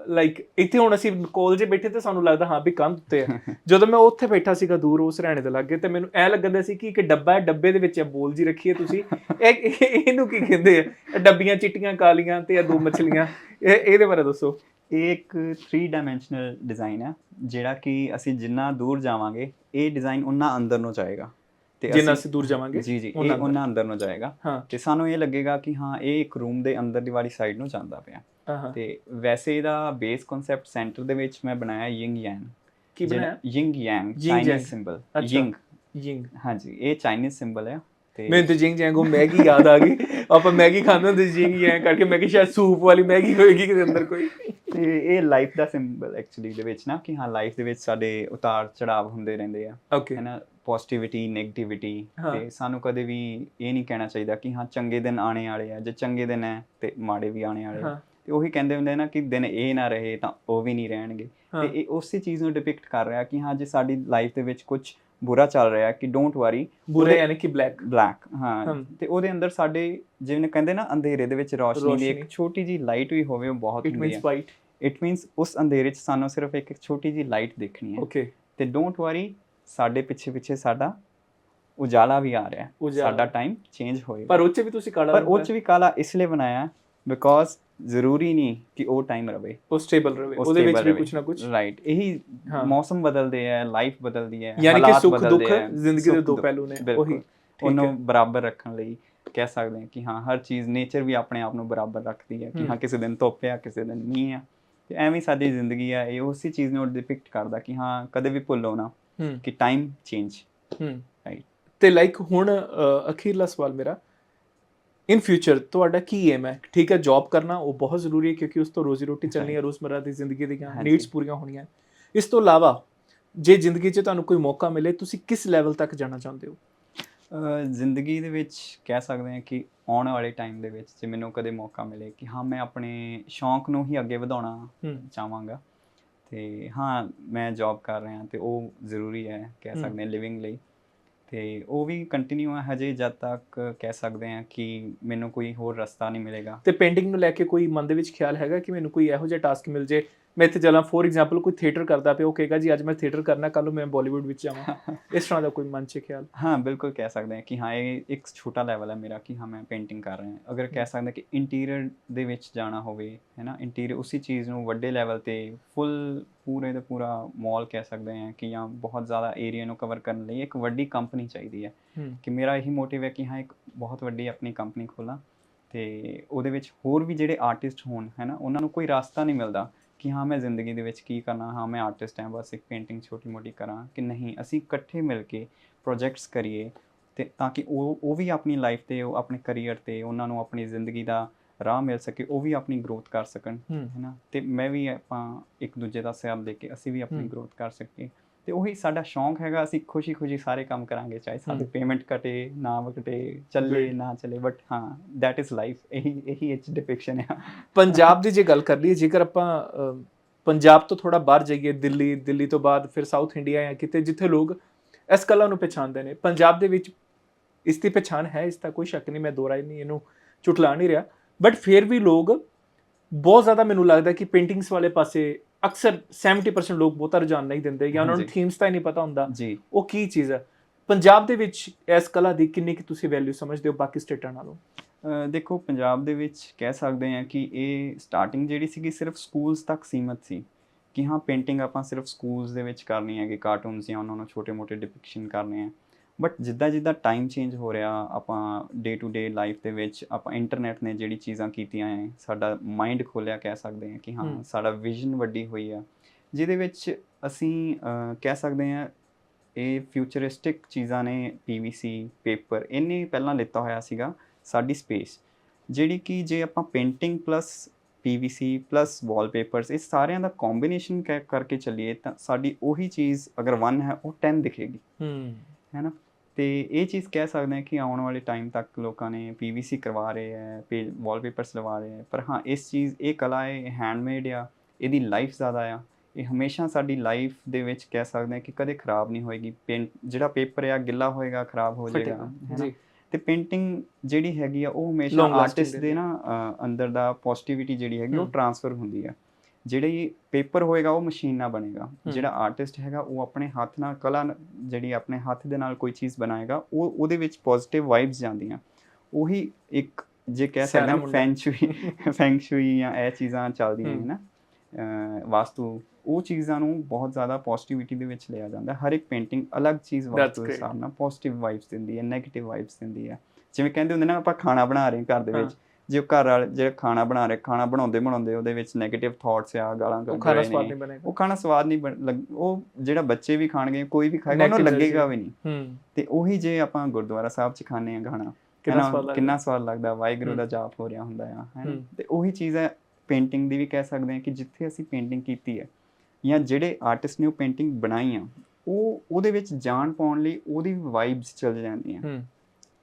ਲਾਈਕ ਇੱਥੇ ਹੁਣ ਅਸੀਂ ਕੋਲ ਜੇ ਬੈਠੇ ਤੇ ਸਾਨੂੰ ਲੱਗਦਾ ਹਾਂ ਵੀ ਕੰਧ ਉੱਤੇ ਹੈ ਜਦੋਂ ਮੈਂ ਉੱਥੇ ਬੈਠਾ ਸੀਗਾ ਦੂਰ ਉਸ ਰਹਿਣੇ ਦੇ ਲੱਗੇ ਤੇ ਮੈਨੂੰ ਐ ਲੱਗਦਾ ਸੀ ਕਿ ਇੱਕ ਡੱਬਾ ਹੈ ਡੱਬੇ ਦੇ ਵਿੱਚ ਇਹ ਬੋਲ ਜੀ ਰੱਖੀ ਹੈ ਤੁਸੀਂ। ਇਹ ਇਹ- ਇਹਨੂੰ ਕੀ ਕਹਿੰਦੇ ਆ? ਡੱਬੀਆਂ ਚਿੱਟੀਆਂ ਕਾਲੀਆਂ ਤੇ ਇਹ ਦੋ ਮੱਛਲੀਆਂ। ਇਹ ਇਹਦੇ ਬਾਰੇ ਦੱਸੋ। ਇਹ ਇੱਕ 3 ਡਾਈਮੈਂਸ਼ਨਲ ਡਿਜ਼ਾਈਨ ਹੈ ਜਿਹੜਾ ਕਿ ਅਸੀਂ ਜਿੰਨਾ ਦੂਰ ਜਾਵਾਂਗੇ ਇਹ ਡਿਜ਼ਾਈਨ ਉਨਾ ਅੰਦਰ ਨੂੰ ਜਾਏਗਾ। ਤੇ ਜਿੰਨਾ ਅਸੀਂ ਦੂਰ ਜਾਵਾਂਗੇ ਜੀ ਜੀ ਇਹ ਉਨਾ ਅੰਦਰ। ਨੂੰ ਜਾਏਗਾ। ਤੇ ਸਾਨੂੰ ਇਹ ਲੱਗੇਗਾ ਕਿ ਹਾਂ ਇਹ ਇੱਕ ਰੂਮ ਦੇ ਅੰਦਰ ਦੀ ਵਾਲੀ ਸਾਈਡ ਨੂੰ ਜਾਂਦਾ ਪਿਆ। ਤੇ ਵੈਸੇ ਇਹਦਾ ਬੇਸ ਕਨਸੈਪਟ ਸੈਂਟਰ ਦੇ ਵਿੱਚ ਮੈਂ ਬਣਾਇਆ ਯਿੰਗ ਯੈਂਗ ਕੀ ਬਣਾਇਆ? ਯਿੰਗ ਯੈਂਗ। Chinese symbol. ਯਿੰਗ ਯਿੰਗ ਹਾਂਜੀ ਇਹ ਚਾਈਨੀਜ਼ ਸਿੰਬਲ ਹੈ ਤੇ ਮੈਨੂੰ ਤੇ ਜਿੰਗ ਜੈਂਗੋ ਮੈਗੀ ਯਾਦ ਆ ਗਈ। ਆਪਾਂ ਮੈਗੀ ਖਾਂਦੇ ਹੁੰਦੇ ਸੀ ਜਿੰਗ ਜੈਂਗ ਕਰਕੇ ਮੈਂ ਕਿ ਸ਼ਾਇਦ ਸੂਪ ਵਾਲੀ ਮੈਗੀ ਹੋਏਗੀ ਕਿਤੇ ਅੰਦਰ ਕੋਈ। ਤੇ ਇਹ ਲਾਈਫ ਦਾ ਸਿੰਬਲ ਐਕਚੁਅਲੀ ਦੇ ਵਿੱਚ ਨਾ ਕਿ ਹਾਂ ਲਾਈਫ ਦੇ ਵਿੱਚ ਸਾਡੇ ਉਤਾਰ ਚੜਾਵ ਹੁੰਦੇ ਰਹਿੰਦੇ ਆ। ਓਕੇ ਹੈ ਨਾ ਪੋਜ਼ਿਟਿਵਿਟੀ 네ਗੇਟਿਵਿਟੀ। ਤੇ ਸਾਨੂੰ ਕਦੇ ਵੀ ਇਹ ਨਹੀਂ ਕਹਿਣਾ ਚਾਹੀਦਾ ਕਿ ਹਾਂ ਚੰਗੇ ਦਿਨ ਆਣੇ ਵਾਲੇ ਆ ਜੇ ਚੰਗੇ ਦਿਨ ਹੈ ਤੇ ਮਾੜੇ ਵੀ ਆਣੇ ਵਾਲੇ ਆ। ਤੇ ਉਹੀ ਕਹਿੰਦੇ ਹੁੰਦੇ ਨਾ ਕਿ ਦਿਨ ਇਹ ਨਾ ਰਹੇ ਤਾਂ ਉਹ ਵੀ ਨਹੀਂ ਰਹਿਣਗੇ। ਤੇ ਇਹ ਉਸੇ ਚੀਜ਼ ਨੂੰ ਡਿਪਿਕਟ ਕਰ ਰਿਹਾ ਕਿ ਹਾਂ ਜੇ ਸਾਡੀ ਲਾਈਫ ਦੇ ਵਿੱਚ ਕੁਝ ਬੁਰਾ ਚੱਲ ਰਿਹਾ ਕਿ ਡੋਂਟ ਵਰੀ ਬੁਰੇ ਯਾਨੀ ਕਿ ਬਲੈਕ ਬਲੈਕ ਹਾਂ। ਤੇ ਉਹਦੇ ਅੰਦਰ ਸਾਡੇ ਜਿਵੇਂ ਕਹਿੰਦੇ ਨਾ ਅੰਧੇਰੇ ਦੇ ਵਿੱਚ ਰੋਸ਼ਨੀ ਦੀ। ਇੱਕ ਛੋਟੀ ਜੀ ਲਾਈਟ ਵੀ ਹੋਵੇ ਉਹ ਬਹੁਤ ਇਟ ਹੁੰਦੀ ਮੀਨਸ ਹੈ ਵਾਈਟ ਇਟ ਮੀਨਸ ਉਸ ਅੰਧੇਰੇ 'ਚ ਸਾਨੂੰ ਸਿਰਫ ਇੱਕ ਛੋਟੀ ਜੀ ਲਾਈਟ ਦੇਖਣੀ ਹੈ। ਓਕੇ ਤੇ ਡੋਂਟ ਵਰੀ ਸਾਡੇ ਪਿੱਛੇ ਪਿੱਛੇ ਸਾਡਾ ਉਜਾਲਾ ਵੀ ਆ ਰਿਹਾ। ਸਾਡਾ ਟਾਈਮ ਚੇਂਜ ਹੋਏਗਾ ਪਰ ਉਹ 'ਚ ਵੀ ਤੁਸੀਂ ਕਾਲਾ ਪਰ ਰੰਗ ਉਹ 'ਚ ਵੀ ਕਾਲਾ ਇਸ ਲਈ ਬਣਾਇਆ ਬਿਕੋਜ਼ ਜ਼ਰੂਰੀ ਨਹੀਂ ਕਿ ਉਹ ਟਾਈਮ ਰਵੇ ਉਹ ਸਟੇਬਲ ਰਵੇ ਉਹ ਉਹਦੇ ਵਿੱਚ ਵੀ। ਕੁਝ ਨਾ ਕੁਝ ਰਾਈਟ ਇਹੀ। ਮੌਸਮ ਬਦਲਦੇ ਆ ਲਾਈਫ ਬਦਲਦੀ ਹੈ ਯਾਨੀ ਕਿ ਸੁੱਖ ਦੁੱਖ ਜ਼ਿੰਦਗੀ ਦੇ ਦੋ ਪਹਿਲੂ ਨੇ। ਉਹੀ ਉਹਨੂੰ ਬਰਾਬਰ ਰੱਖਣ ਲਈ ਕਹਿ ਸਕਦੇ ਹਾਂ ਕਿ ਹਾਂ ਹਰ ਚੀਜ਼ ਨੇਚਰ ਵੀ ਆਪਣੇ ਆਪ ਨੂੰ ਬਰਾਬਰ ਰੱਖਦੀ ਹੈ ਕਿ। ਹਾਂ ਕਿਸੇ ਦਿਨ ਧੁੱਪ ਆ ਕਿਸੇ ਦਿਨ ਮੀਂਹ ਆ ਤੇ ਐਵੇਂ ਸਾਡੀ ਜ਼ਿੰਦਗੀ ਆ ਇਹ ਉਸੇ ਚੀਜ਼ ਨੂੰ ਡਿਪਿਕਟ ਕਰਦਾ ਕਿ ਹਾਂ ਕਦੇ ਵੀ ਭੁੱਲੋ ਨਾ ਕਿ ਟਾਈਮ ਚੇਂਜ ਹੂੰ Right. ਤੇ ਲਾਈਕ ਹੁਣ ਅਖੀਰਲਾ ਸਵਾਲ ਮੇਰਾ ਇਨ ਫਿਊਚਰ ਤੁਹਾਡਾ ਕੀ ਏਮ ਹੈ? ਠੀਕ ਹੈ ਜੌਬ ਕਰਨਾ ਉਹ ਬਹੁਤ ਜ਼ਰੂਰੀ ਹੈ ਕਿਉਂਕਿ ਉਸ ਤੋਂ ਰੋਜ਼ੀ ਰੋਟੀ ਚੱਲਣੀ ਹੈ ਰੋਜ਼ਮਰਰਾ ਦੀ ਜ਼ਿੰਦਗੀ ਦੀਆਂ। ਨੀਡਸ ਪੂਰੀਆਂ ਹੋਣੀਆਂ ਇਸ ਤੋਂ ਇਲਾਵਾ ਜੇ ਜ਼ਿੰਦਗੀ 'ਚ ਤੁਹਾਨੂੰ ਕੋਈ ਮੌਕਾ ਮਿਲੇ ਤੁਸੀਂ ਕਿਸ ਲੈਵਲ ਤੱਕ ਜਾਣਾ ਚਾਹੁੰਦੇ ਹੋ? ਜ਼ਿੰਦਗੀ ਦੇ ਵਿੱਚ ਕਹਿ ਸਕਦੇ ਹਾਂ ਕਿ ਆਉਣ ਵਾਲੇ ਟਾਈਮ ਦੇ ਵਿੱਚ ਜੇ ਮੈਨੂੰ ਕਦੇ ਮੌਕਾ ਮਿਲੇ ਕਿ ਹਾਂ ਮੈਂ ਆਪਣੇ ਸ਼ੌਂਕ ਨੂੰ ਹੀ ਅੱਗੇ ਵਧਾਉਣਾ ਚਾਹਾਂਗਾ ਤੇ ਹਾਂ ਮੈਂ ਜੌਬ ਕਰ ਰਿਹਾ ਤੇ ਉਹ ਜ਼ਰੂਰੀ ਹੈ ਕਹਿ। ਸਕਦੇ ਹਾਂ ਲਿਵਿੰਗ ਲਈ। ਤੇ ਉਹ ਵੀ ਕੰਟੀਨਿਊ ਹੈ ਹਜੇ ਜਦ ਤੱਕ ਕਹਿ ਸਕਦੇ ਹਾਂ ਕਿ ਮੈਨੂੰ ਕੋਈ ਹੋਰ ਰਸਤਾ ਨਹੀਂ ਮਿਲੇਗਾ। ਤੇ ਪੇਂਟਿੰਗ ਨੂੰ ਲੈ ਕੇ ਕੋਈ ਮਨ ਦੇ ਵਿੱਚ ਖਿਆਲ ਹੈਗਾ ਕਿ ਮੈਨੂੰ ਕੋਈ ਇਹੋ ਜਿਹਾ ਟਾਸਕ ਮਿਲ ਜੇ ਮੈਂ ਇੱਥੇ ਚੱਲਾਂ ਫੋਰ ਐਗਜ਼ਾਮਪਲ ਕੋਈ ਥੀਏਟਰ ਕਰਦਾ ਪਿਆ ਉਹ ਕਹੇਗਾ ਜੀ ਅੱਜ ਮੈਂ ਥੀਏਟਰ ਕਰਨਾ ਕੱਲ ਨੂੰ ਮੈਂ ਬਾਲੀਵੁੱਡ ਵਿੱਚ ਜਾਵਾਂ। ਇਸ ਤਰ੍ਹਾਂ ਦਾ ਕੋਈ ਮਨ 'ਚ ਖਿਆਲ? ਹਾਂ ਬਿਲਕੁਲ ਕਹਿ ਸਕਦੇ ਹਾਂ ਕਿ ਹਾਂ ਇਹ ਇੱਕ ਛੋਟਾ ਲੈਵਲ ਹੈ ਮੇਰਾ ਕਿ ਹਾਂ ਮੈਂ ਪੇਂਟਿੰਗ ਕਰ ਰਿਹਾ ਅਗਰ ਕਹਿ ਸਕਦੇ ਹਾਂ ਕਿ ਇੰਟੀਰੀਅਰ ਦੇ ਵਿੱਚ ਜਾਣਾ ਹੋਵੇ ਹੈ ਨਾ ਇੰਟੀਰੀਅਰ ਉਸੇ ਚੀਜ਼ ਨੂੰ ਵੱਡੇ ਲੈਵਲ ਤੇ ਫੁੱਲ ਪੂਰੇ ਦਾ ਪੂਰਾ ਮਾਲ ਕਹਿ ਸਕਦੇ ਹਾਂ ਕਿ ਜਾਂ ਬਹੁਤ ਜ਼ਿਆਦਾ ਏਰੀਆ ਨੂੰ ਕਵਰ ਕਰਨ ਲਈ ਇੱਕ ਵੱਡੀ ਕੰਪਨੀ ਚਾਹੀਦੀ ਹੈ। ਹੂੰ। ਕਿ ਮੇਰਾ ਇਹੀ ਮੋਟਿਵ ਹੈ ਕਿ ਹਾਂ ਇੱਕ ਬਹੁਤ ਵੱਡੀ ਆਪਣੀ ਕੰਪਨੀ ਖੋਲਾਂ ਤੇ ਉਹਦੇ ਵਿੱਚ ਹੋਰ ਵੀ ਜਿਹੜੇ ਆਰਟਿਸਟ ਹੋਣ ਹੈ ਨਾ ਉਹਨਾਂ ਨੂੰ ਕੋਈ ਰਾਸਤਾ ਨਹੀਂ ਮਿਲਦਾ। ਕਿ ਹਾਂ ਮੈਂ ਜ਼ਿੰਦਗੀ ਦੇ ਵਿੱਚ ਕੀ ਕਰਨਾ ਹਾਂ ਮੈਂ ਆਰਟਿਸਟ ਹਾਂ ਬਸ ਇੱਕ ਪੇਂਟਿੰਗ ਛੋਟੀ ਮੋਟੀ ਕਰਾਂ ਕਿ ਨਹੀਂ ਅਸੀਂ ਇਕੱਠੇ ਮਿਲ ਕੇ ਪ੍ਰੋਜੈਕਟਸ ਕਰੀਏ ਤੇ ਤਾਂ ਕਿ ਉਹ ਉਹ ਵੀ ਆਪਣੀ ਲਾਈਫ ਤੇ ਉਹ ਆਪਣੇ ਕੈਰੀਅਰ ਤੇ ਉਹਨਾਂ ਨੂੰ ਆਪਣੀ ਜ਼ਿੰਦਗੀ ਦਾ ਰਾਹ ਮਿਲ ਸਕੇ ਉਹ ਵੀ ਆਪਣੀ ਗਰੋਥ ਕਰ ਸਕਣ ਹੂੰ। ਹੈ ਨਾ? ਤੇ ਮੈਂ ਵੀ ਆਪਾਂ ਇੱਕ ਦੂਜੇ ਦਾ ਸਾਥ ਦੇ ਕੇ ਅਸੀਂ ਵੀ ਆਪਣੀ। ਗਰੋਥ ਕਰ ਸਕੀਏ। ਤੇ ਉਹੀ ਸਾਡਾ ਸ਼ੌਂਕ ਹੈਗਾ ਅਸੀਂ ਖੁਸ਼ੀ-ਖੁਸ਼ੀ ਸਾਰੇ ਕੰਮ ਕਰਾਂਗੇ ਚਾਹੇ ਸਾਡੀ। ਪੇਮੈਂਟ ਕਟੇ ਨਾ ਕਟੇ ਚੱਲੇ। ਨਾ ਚੱਲੇ ਬਟ ਹਾਂ ਦੈਟ ਇਜ਼ ਲਾਈਫ ਇਹੀ ਇਹੀ ਇੱਕ ਡਿਪਿਕਸ਼ਨ ਹੈ ਪੰਜਾਬ ਦੀ ਜੇ ਗੱਲ ਕਰ ਲਈਏ ਜੇਕਰ ਆਪਾਂ ਪੰਜਾਬ ਤੋਂ ਥੋੜਾ ਬਾਹਰ ਜਾਈਏ ਦਿੱਲੀ ਦਿੱਲੀ ਤੋਂ ਬਾਅਦ ਫਿਰ ਸਾਊਥ ਇੰਡੀਆ ਜਾਂ ਕਿਤੇ ਜਿੱਥੇ ਲੋਕ ਇਸ ਕਲਾ ਨੂੰ ਪਛਾਣਦੇ ਨੇ ਪੰਜਾਬ ਦੇ ਵਿੱਚ ਇਸ ਦੀ ਪਛਾਣ ਹੈ ਇਸ ਦਾ ਕੋਈ ਸ਼ੱਕ ਨਹੀਂ ਮੈਂ ਦੋਹਰਾ ਨਹੀਂ ਇਹਨੂੰ ਝੁਟਲਾ ਨਹੀਂ ਰਿਹਾ ਬਟ ਫਿਰ ਵੀ ਲੋਕ ਬਹੁਤ ਜ਼ਿਆਦਾ ਮੈਨੂੰ ਲੱਗਦਾ ਕਿ ਪੇਂਟਿੰਗਸ ਵਾਲੇ ਪਾਸੇ ਅਕਸਰ 70% ਲੋਕ ਬਹੁਤਾ ਰੁਝਾਨ ਨਹੀਂ ਦਿੰਦੇ ਜਾਂ ਉਹਨਾਂ ਨੂੰ। ਥੀਮਸ ਤਾਂ ਹੀ ਨਹੀਂ ਪਤਾ ਹੁੰਦਾ। ਜੀ। ਉਹ ਕੀ ਚੀਜ਼ ਹੈ? ਪੰਜਾਬ ਦੇ ਵਿੱਚ ਇਸ ਕਲਾ ਦੀ ਕਿੰਨੀ ਕਿ ਤੁਸੀਂ ਵੈਲਿਊ ਸਮਝਦੇ ਹੋ ਬਾਕੀ ਸਟੇਟਾਂ ਨਾਲੋਂ? ਦੇਖੋ ਪੰਜਾਬ ਦੇ ਵਿੱਚ ਕਹਿ ਸਕਦੇ ਹਾਂ ਕਿ ਇਹ ਸਟਾਰਟਿੰਗ ਜਿਹੜੀ ਸੀਗੀ ਸਿਰਫ ਸਕੂਲਸ ਤੱਕ ਸੀਮਤ ਸੀ। ਕਿ ਹਾਂ ਪੇਂਟਿੰਗ ਆਪਾਂ ਸਿਰਫ ਸਕੂਲਸ ਦੇ ਵਿੱਚ ਕਰਨੀ ਹੈ ਕਿ ਕਾਰਟੂਨਸ ਜਾਂ ਉਹਨਾਂ ਨੂੰ ਛੋਟੇ-ਮੋਟੇ ਡਿਪਿਕਸ਼ਨ ਕਰਨੇ ਆ। ਬਟ ਜਿੱਦਾਂ ਜਿੱਦਾਂ ਟਾਈਮ ਚੇਂਜ ਹੋ ਰਿਹਾ ਆਪਾਂ ਡੇ ਟੂ ਡੇ ਲਾਈਫ ਦੇ ਵਿੱਚ ਆਪਾਂ ਇੰਟਰਨੈਟ ਨੇ ਜਿਹੜੀ ਚੀਜ਼ਾਂ ਕੀਤੀਆਂ ਹੈ ਸਾਡਾ ਮਾਈਂਡ ਖੋਲਿਆ ਕਹਿ ਸਕਦੇ ਹਾਂ ਕਿ ਹਾਂ। ਸਾਡਾ ਵਿਜ਼ਨ ਵੱਡੀ ਹੋਈ ਆ। ਜਿਹਦੇ ਵਿੱਚ ਅਸੀਂ ਕਹਿ ਸਕਦੇ ਹਾਂ ਇਹ ਫਿਊਚਰਿਸਟਿਕ ਚੀਜ਼ਾਂ ਨੇ ਪੀਵੀਸੀ ਪੇਪਰ ਇਹਨੇ ਪਹਿਲਾਂ ਲਿੱਤਾ ਹੋਇਆ ਸੀਗਾ ਸਾਡੀ ਸਪੇਸ ਜਿਹੜੀ ਕਿ ਜੇ ਆਪਾਂ painting plus PVC plus wallpapers ਇਹ ਸਾਰਿਆਂ ਦਾ ਕੰਬੀਨੇਸ਼ਨ ਕਰਕੇ ਚੱਲੀਏ ਤਾਂ ਸਾਡੀ ਉਹੀ ਚੀਜ਼ ਅਗਰ 1 ਹੈ ਉਹ 10 ਦਿਖੇਗੀ। ਹੂੰ। ਹੈ ਨਾ? ਤੇ ਇਹ ਚੀਜ਼ ਕਹਿ ਸਕਦੇ ਹਾਂ ਕਿ ਆਉਣ ਵਾਲੇ ਟਾਈਮ ਤੱਕ ਲੋਕਾਂ ਨੇ ਪੀਵੀਸੀ ਕਰਵਾ ਰਹੇ ਹੈ ਵਾਲਪੇਪਰਸ ਲਵਾ ਰਹੇ ਹੈ ਪਰ ਹਾਂ ਇਸ ਚੀਜ਼ ਇਹ ਕਲਾ ਹੈ ਹੈਂਡਮੇਡ ਆ ਇਹਦੀ ਲਾਈਫ ਜ਼ਿਆਦਾ ਆ ਇਹ ਹਮੇਸ਼ਾ ਸਾਡੀ ਲਾਈਫ ਦੇ ਵਿੱਚ ਕਹਿ ਸਕਦੇ ਹਾਂ ਕਿ ਕਦੇ ਖਰਾਬ ਨਹੀਂ ਹੋਏਗੀ ਪੇਂਟ ਜਿਹੜਾ ਪੇਪਰ ਆ ਗਿੱਲਾ ਹੋਏਗਾ ਖਰਾਬ ਹੋ ਜਾਏਗਾ ਜੀ। ਤੇ ਪੇਂਟਿੰਗ ਜਿਹੜੀ ਹੈਗੀ ਆ ਉਹ ਹਮੇਸ਼ਾ ਆਰਟਿਸਟ ਦੇ ਨਾ ਅੰਦਰ ਦਾ ਪੋਜ਼ਿਟਿਵਿਟੀ ਜਿਹੜੀ ਹੈਗੀ ਉਹ। ਟਰਾਂਸਫਰ ਹੁੰਦੀ ਆ। ਜਿਹੜੀ ਪੇਪਰ ਹੋਏਗਾ ਉਹ ਮਸ਼ੀਨ ਨਾਲ ਬਣੇਗਾ ਜਿਹੜਾ ਆਰਟਿਸਟ ਹੈਗਾ ਉਹ ਆਪਣੇ ਹੱਥ ਨਾਲ ਕਲਾ ਜਿਹੜੀ ਆਪਣੇ ਹੱਥ ਦੇ ਨਾਲ ਕੋਈ ਚੀਜ਼ ਬਣਾਏਗਾ ਉਹ ਉਹਦੇ ਵਿੱਚ ਪੋਜ਼ਿਟਿਵ ਵਾਈਬਸ ਜਾਂਦੀਆਂ ਉਹੀ ਇੱਕ ਜੇ ਕਹਿ ਸਕਦੇ ਹਾਂ ਮੁੰਡਾ। ਫੈਂਗ ਸ਼ੂਈ ਫੈਂਗ ਸ਼ੂਈ ਜਾਂ ਇਹ ਚੀਜ਼ਾਂ ਚੱਲਦੀਆਂ। ਨੇ ਨਾ ਵਾਸਤੂ ਉਹ ਚੀਜ਼ਾਂ ਨੂੰ ਬਹੁਤ ਜ਼ਿਆਦਾ ਪੋਜ਼ਿਟਿਵਿਟੀ ਦੇ ਵਿੱਚ ਲਿਆ ਜਾਂਦਾ ਹਰ ਇੱਕ ਪੇਂਟਿੰਗ ਅਲੱਗ ਚੀਜ਼ ਵਾਸਤੂ ਦੇ. ਹਿਸਾਬ ਨਾਲ ਪੋਜ਼ਿਟਿਵ ਵਾਈਬਸ ਦਿੰਦੀ ਹੈ 네ਗੇਟਿਵ ਵਾਈਬਸ ਦਿੰਦੀ ਹੈ ਜਿਵੇਂ ਕਹਿੰਦੇ ਹੁੰਦੇ ਨਾ ਆਪਾਂ ਖਾਣਾ ਬਣਾ ਰਹੇ ਹਾਂ ਘਰ ਦੇ। ਵਿੱਚ ਜੇ ਉਹ ਘਰ ਵਾਲੇ ਜਿਹੜਾ ਖਾਣਾ ਬਣਾ ਰਹੇ ਖਾਣਾ ਬਣਾਉਂਦੇ ਬਣਾਉਂਦੇ ਉਹਦੇ ਵਿੱਚ 네ਗੇਟਿਵ ਥਾਟਸ ਆ ਗਾਲਾਂ ਕੱਢ ਰਹੇ ਨੇ। ਉਹ ਖਾਣਾ ਸਵਾਦ ਨਹੀਂ ਉਹ ਜਿਹੜਾ ਬੱਚੇ ਵੀ ਖਾਣਗੇ ਕੋਈ ਵੀ ਖਾਏਗਾ ਉਹਨੂੰ ਲੱਗੇਗਾ। ਵੀ ਨਹੀਂ। ਹੂੰ। ਤੇ ਉਹੀ ਜੇ ਆਪਾਂ ਗੁਰਦੁਆਰਾ ਸਾਹਿਬ ਚ ਖਾਣੇ ਆ ਖਾਣਾ ਕਿੰਨਾ ਸਵਾਦ ਲੱਗਦਾ। ਕਿੰਨਾ ਸਵਾਦ ਲੱਗਦਾ ਵਾਹਿਗੁਰੂ। ਦਾ ਜਾਪ ਹੋ ਰਿਹਾ ਹੁੰਦਾ ਆ ਹਮ। ਤੇ ਉਹੀ ਚੀਜ਼ ਹੈ ਪੇਂਟਿੰਗ ਦੀ ਵੀ ਕਹਿ ਸਕਦੇ ਹਾਂ ਕਿ ਜਿੱਥੇ ਅਸੀਂ ਪੇਂਟਿੰਗ ਕੀਤੀ ਹੈ ਜਾਂ ਜਿਹੜੇ ਆਰਟਿਸਟ ਨੇ ਉਹ ਪੇਂਟਿੰਗ ਬਣਾਈ ਆ ਉਹ ਉਹਦੇ ਵਿੱਚ ਜਾਣ ਪਾਉਣ ਲਈ ਉਹਦੀ ਵਾਈਬਸ ਚੱਲ ਜਾਂਦੀਆਂ। ਹੂੰ।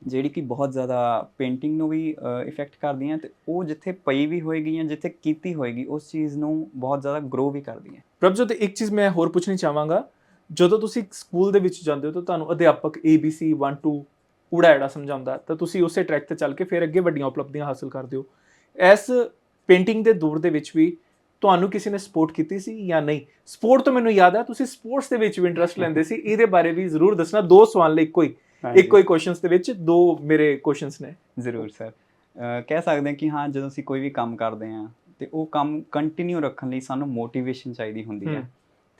ਜਿਹੜੀ ਕਿ ਬਹੁਤ ਜ਼ਿਆਦਾ ਪੇਂਟਿੰਗ ਨੂੰ ਵੀ ਇਫੈਕਟ ਕਰਦੀਆਂ ਤੇ ਉਹ ਜਿੱਥੇ ਪਈ ਵੀ ਹੋਏਗੀ ਜਾਂ ਜਿੱਥੇ ਕੀਤੀ ਹੋਏਗੀ, ਉਸ ਚੀਜ਼ ਨੂੰ ਬਹੁਤ ਜ਼ਿਆਦਾ ਗਰੋ ਵੀ ਕਰਦੀਆਂ ਪ੍ਰਭਜੋਤ ਇੱਕ ਚੀਜ਼ ਮੈਂ ਹੋਰ ਪੁੱਛਣੀ ਚਾਹਾਂਗਾ। ਜਦੋਂ ਤੁਸੀਂ ਸਕੂਲ ਦੇ ਵਿੱਚ ਜਾਂਦੇ ਹੋ ਤਾਂ ਤੁਹਾਨੂੰ ਅਧਿਆਪਕ ABC 1 2 ਊੜਾ ਏੜਾ ਸਮਝਾਉਂਦਾ, ਤਾਂ ਤੁਸੀਂ ਉਸੇ ਟਰੈਕ ਤੇ ਚੱਲ ਕੇ ਫਿਰ ਅੱਗੇ ਵੱਡੀਆਂ ਉਪਲਬਧੀਆਂ ਹਾਸਲ ਕਰਦੇ ਹੋ। ਇਸ ਪੇਂਟਿੰਗ ਦੇ ਦੌਰ ਦੇ ਵਿੱਚ ਵੀ ਤੁਹਾਨੂੰ ਕਿਸੇ ਨੇ ਸਪੋਰਟ ਕੀਤੀ ਸੀ ਜਾਂ ਨਹੀਂ? ਸਪੋਰਟ ਤੋਂ ਮੈਨੂੰ ਯਾਦ ਆ ਤੁਸੀਂ ਸਪੋਰਟਸ ਦੇ ਵਿੱਚ ਵੀ ਇੰਟਰਸਟ ਲੈਂਦੇ ਸੀ, ਇਹਦੇ ਬਾਰੇ ਵੀ ਜ਼ਰੂਰ ਦੱਸਣਾ। ਦੋ ਸਵਾਲ ਲਈ ਇੱਕੋ ਹੀ। ਇੱਕੋ ਹੀ ਕੁਐਸਚਨਸ ਦੇ ਵਿੱਚ ਦੋ ਮੇਰੇ ਕੁਐਸਚਨਸ ਨੇ। ਜ਼ਰੂਰ ਸਰ ਕਹਿ ਸਕਦੇ ਹਾਂ ਕਿ ਹਾਂ ਜਦੋਂ ਅਸੀਂ ਕੋਈ ਵੀ ਕੰਮ ਕਰਦੇ ਹਾਂ ਤੇ ਉਹ ਕੰਮ ਕੰਟੀਨਿਊ ਰੱਖਣ ਲਈ ਸਾਨੂੰ ਮੋਟੀਵੇਸ਼ਨ ਚਾਹੀਦੀ ਹੁੰਦੀ ਹੈ।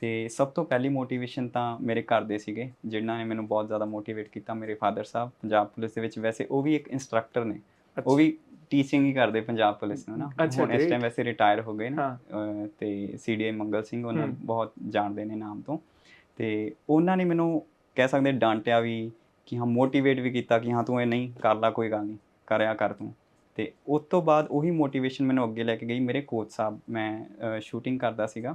ਤੇ ਸਭ ਤੋਂ ਪਹਿਲੀ ਮੋਟੀਵੇਸ਼ਨ ਤਾਂ ਮੇਰੇ ਘਰ ਦੇ ਸੀਗੇ ਜਿਨ੍ਹਾਂ ਨੇ ਮੈਨੂੰ ਬਹੁਤ ਜ਼ਿਆਦਾ ਮੋਟੀਵੇਟ ਕੀਤਾ ਮੇਰੇ ਫਾਦਰ ਸਾਹਿਬ ਪੰਜਾਬ ਪੁਲਿਸ ਦੇ ਵਿੱਚ। ਵੈਸੇ ਉਹ ਵੀ ਇੱਕ ਇਨਸਟ੍ਰਕਟਰ ਨੇ। ਉਹ ਵੀ ਟੀਚਿੰਗ ਹੀ ਕਰਦੇ ਪੰਜਾਬ ਪੁਲਿਸ ਨੂੰ ਨਾ। ਹੁਣ ਇਸ. ਟਾਈਮ ਵੈਸੇ ਰਿਟਾਇਰ ਹੋ ਗਏ ਨੇ। ਤੇ ਸੀਡੀਏ ਮੰਗਲ ਸਿੰਘ ਉਹਨਾਂ। ਬਹੁਤ ਜਾਣਦੇ ਨੇ ਨਾਮ ਤੋਂ। ਤੇ ਉਹਨਾਂ ਨੇ ਮੈਨੂੰ ਕਹਿ ਸਕਦੇ ਡਾਂਟਿਆ ਵੀ ਕਿ ਹਾਂ ਮੋਟੀਵੇਟ ਵੀ ਕੀਤਾ ਕਿ ਹਾਂ ਤੂੰ ਇਹ ਨਹੀਂ ਕਰ ਲਾ, ਕੋਈ ਗੱਲ ਨਹੀਂ, ਕਰਿਆ ਕਰ ਤੂੰ। ਤੇ ਉਸ ਤੋਂ ਬਾਅਦ ਉਹੀ ਮੋਟੀਵੇਸ਼ਨ ਮੈਨੂੰ ਅੱਗੇ ਲੈ ਕੇ ਗਈ, ਮੇਰੇ ਕੋਚ ਸਾਹਿਬ, ਮੈਂ ਸ਼ੂਟਿੰਗ ਕਰਦਾ ਸੀਗਾ।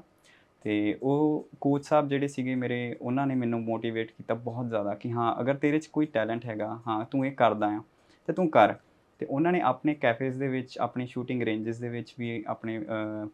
ਤੇ ਉਹ ਕੋਚ ਸਾਹਿਬ ਜਿਹੜੇ ਸੀਗੇ ਮੇਰੇ, ਉਹਨਾਂ ਨੇ ਮੈਨੂੰ ਮੋਟੀਵੇਟ ਕੀਤਾ ਬਹੁਤ ਜ਼ਿਆਦਾ ਕਿ ਹਾਂ, ਅਗਰ ਤੇਰੇ 'ਚ ਕੋਈ ਟੈਲੈਂਟ ਹੈਗਾ, ਹਾਂ ਤੂੰ ਇਹ ਕਰਦਾ ਆ, ਤੇ ਤੂੰ ਕਰ। ਤੇ ਉਹਨਾਂ ਨੇ ਆਪਣੇ ਕੈਫੇਜ਼ ਦੇ ਵਿੱਚ ਆਪਣੀ ਸ਼ੂਟਿੰਗ ਰੇਂਜਸ ਦੇ ਵਿੱਚ ਵੀ ਆਪਣੇ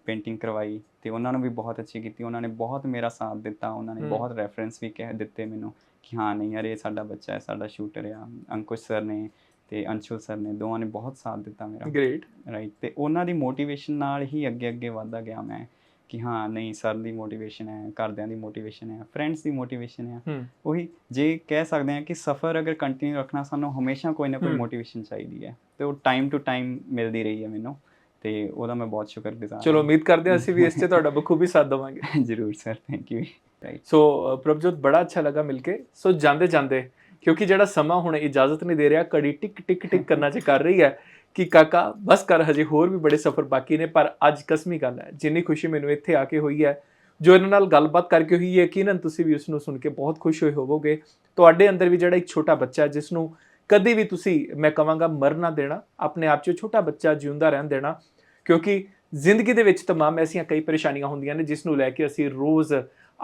ਪੇਂਟਿੰਗ ਕਰਵਾਈ ਤੇ ਉਹਨਾਂ ਨੂੰ ਵੀ ਬਹੁਤ ਅੱਛੀ ਕੀਤੀ। ਉਹਨਾਂ ਨੇ ਬਹੁਤ ਮੇਰਾ ਸਾਥ ਦਿੱਤਾ ਉਹਨਾਂ ਨੇ। ਬਹੁਤ ਰੈਫਰੈਂਸ ਵੀ ਕਹਿ ਦਿੱਤੇ ਮੈਨੂੰ ਕਿ ਹਾਂ ਨਹੀਂ ਯਾਰ ਇਹ ਸਾਡਾ ਬੱਚਾ ਹੈ ਸਾਡਾ ਸ਼ੂਟਰ ਆ ਅੰਕੁਸ਼ ਸਰ ਨੇ ਤੇ ਅੰਸ਼ੁਲ ਸਰ ਨੇ ਦੋਵਾਂ ਨੇ ਬਹੁਤ ਸਾਥ ਦਿੱਤਾ ਮੇਰਾ। ਗ੍ਰੇਟ ਰਾਈਟ ਤੇ ਉਹਨਾਂ ਦੀ ਮੋਟੀਵੇਸ਼ਨ ਨਾਲ ਹੀ ਅੱਗੇ ਅੱਗੇ ਵਧਦਾ ਗਿਆ ਮੈਂ ਕਿ ਹਾਂ ਨਹੀਂ ਸਰ ਦੀ ਮੋਟੀਵੇਸ਼ਨ ਹੈ ਘਰਦਿਆਂ ਦੀ ਮੋਟੀਵੇਸ਼ਨ ਹੈ ਫਰੈਂਡਸ ਦੀ ਮੋਟੀਵੇਸ਼ਨ ਹੈ। ਉਹੀ ਜੇ ਕਹਿ ਸਕਦੇ ਹਾਂ ਕਿ ਸਫ਼ਰ ਅਗਰ ਕੰਟੀਨਿਊ ਰੱਖਣਾ ਸਾਨੂੰ ਹਮੇਸ਼ਾ ਕੋਈ ਨਾ ਕੋਈ। ਮੋਟੀਵੇਸ਼ਨ ਚਾਹੀਦੀ ਹੈ। ਤੇ ਉਹ ਟਾਈਮ ਟੂ ਟਾਈਮ ਮਿਲਦੀ ਰਹੀ ਹੈ ਮੈਨੂੰ ਤੇ ਉਹਦਾ ਮੈਂ ਬਹੁਤ ਸ਼ੁਕਰਗੁਜ਼ਾਰ ਚਲੋ ਉਮੀਦ ਕਰਦੇ ਹਾਂ ਅਸੀਂ ਵੀ ਇਸ 'ਚ ਤੁਹਾਡਾ ਬਖੂਬੀ ਸਾਥ ਦੇਵਾਂਗੇ। ਜ਼ਰੂਰ sir thank you right so Prabhjot ਬੜਾ ਅੱਛਾ ਲੱਗਾ ਮਿਲ ਕੇ। ਸੋ ਜਾਂਦੇ ਜਾਂਦੇ ਕਿਉਂਕਿ ਜਿਹੜਾ ਸਮਾਂ ਹੁਣ ਇਜਾਜ਼ਤ ਨਹੀਂ ਦੇ ਰਿਹਾ ਘੜੀ ਟਿਕ ਟਿਕ ਟਿਕ ਕਰਨਾ ਚ ਕਰ ਰਹੀ ਹੈ ਕਿ ਕਾਕਾ ਬਸ ਕਰ ਹਜੇ ਹੋਰ ਵੀ ਬੜੇ ਸਫ਼ਰ ਬਾਕੀ ਨੇ ਪਰ ਅੱਜ ਕਸਮੀ ਗੱਲ ਹੈ। ਜਿੰਨੀ ਖੁਸ਼ੀ ਮੈਨੂੰ ਇੱਥੇ ਆ ਕੇ ਹੋਈ ਹੈ ਜੋ ਇਹਨਾਂ ਨਾਲ ਗੱਲਬਾਤ ਕਰਕੇ ਹੋਈ ਹੈ ਯਕੀਨਨ ਤੁਸੀਂ ਵੀ ਉਸ ਨੂੰ ਸੁਣ ਕੇ ਬਹੁਤ ਖੁਸ਼ ਹੋਏ ਹੋਵੋਗੇ। ਤੁਹਾਡੇ ਅੰਦਰ ਵੀ ਜਿਹੜਾ ਇੱਕ ਛੋਟਾ ਬੱਚਾ ਜਿਸ ਨੂੰ ਕਦੇ ਵੀ ਤੁਸੀਂ, ਮੈਂ ਕਹਾਂਗਾ ਮਰ ਨਾ ਦੇਣਾ, ਆਪਣੇ ਆਪ 'ਚ ਛੋਟਾ ਬੱਚਾ ਜਿਉਂਦਾ ਰਹਿਣ ਦੇਣਾ। ਕਿਉਂਕਿ ਜ਼ਿੰਦਗੀ ਦੇ ਵਿੱਚ ਤਮਾਮ ਐਸੀਆਂ ਕਈ ਪਰੇਸ਼ਾਨੀਆਂ ਹੁੰਦੀਆਂ ਨੇ, ਜਿਸ ਨੂੰ ਲੈ ਕੇ ਅਸੀਂ ਰੋਜ਼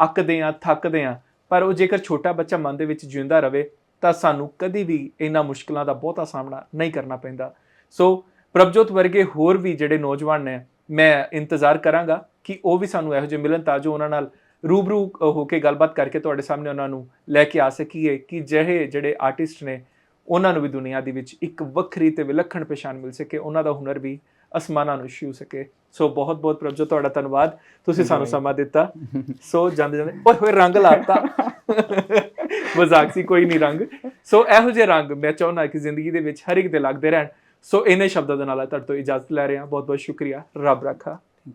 ਅੱਕਦੇ ਆ ਥੱਕਦੇ ਆ ਪਰ ਉਹ ਜੇਕਰ ਛੋਟਾ ਬੱਚਾ ਮਨ ਦੇ ਵਿੱਚ ਜਿਉਂਦਾ ਰਵੇ, ਤਾਂ ਸਾਨੂੰ ਕਦੀ ਵੀ ਇਹਨਾਂ ਮੁਸ਼ਕਲਾਂ ਦਾ ਬਹੁਤਾ ਸਾਹਮਣਾ ਨਹੀਂ ਕਰਨਾ ਪੈਂਦਾ। ਸੋ ਪ੍ਰਭਜੋਤ ਵਰਗੇ ਹੋਰ ਵੀ ਜਿਹੜੇ ਨੌਜਵਾਨ ਨੇ, ਮੈਂ ਇੰਤਜ਼ਾਰ ਕਰਾਂਗਾ ਕਿ ਉਹ ਵੀ ਸਾਨੂੰ ਇਹੋ ਜਿਹੇ ਮਿਲਣ, ਤਾਂ ਜੋ ਉਹਨਾਂ ਨਾਲ ਰੂਬਰੂ ਹੋ ਕੇ ਗੱਲਬਾਤ ਕਰਕੇ ਤੁਹਾਡੇ ਸਾਹਮਣੇ ਉਹਨਾਂ ਨੂੰ ਲੈ ਕੇ ਆ ਸਕੀਏ ਕਿ ਜਿਹੇ ਜਿਹੜੇ ਆਰਟਿਸਟ ਨੇ ਉਹਨਾਂ ਨੂੰ ਵੀ ਦੁਨੀਆ ਦੇ ਵਿੱਚ ਇੱਕ ਵੱਖਰੀ ਤੇ ਵਿਲੱਖਣ ਪਛਾਣ ਮਿਲ ਸਕੇ ਉਹਨਾਂ ਦਾ ਹੁਨਰ ਵੀ ਅਸਮਾਨਾਂ ਨੂੰ ਛੂ ਸਕੇ। ਸੋ ਬਹੁਤ ਬਹੁਤ ਪ੍ਰਭਜੋਤ ਤੁਹਾਡਾ ਧੰਨਵਾਦ। ਤੁਸੀਂ ਸਾਨੂੰ ਜੀ। ਸਮਾਂ ਦਿੱਤਾ। ਸੋ ਜਾਂਦੇ ਜਾਂਦੇ ਓਏ ਹੋਏ ਰੰਗ ਲਾਤਾ। ਮਜ਼ਾਕ ਸੀ ਕੋਈ ਨਹੀਂ ਰੰਗ। ਸੋ ਇਹੋ ਜਿਹੇ ਰੰਗ ਮੈਂ ਚਾਹੁੰਦਾ ਕਿ ਜ਼ਿੰਦਗੀ ਦੇ ਵਿੱਚ ਹਰ ਇੱਕ ਦੇ ਲੱਗਦੇ ਰਹਿਣ। ਸੋ ਇਹਨੇ ਸ਼ਬਦਾਂ ਦੇ ਨਾਲ ਤੁਹਾਡੇ ਤੋਂ ਇਜਾਜ਼ਤ ਲੈ ਰਹੇ। ਹਾਂ ਬਹੁਤ ਬਹੁਤ ਸ਼ੁਕਰੀਆ। ਰੱਬ ਰੱਖਾ।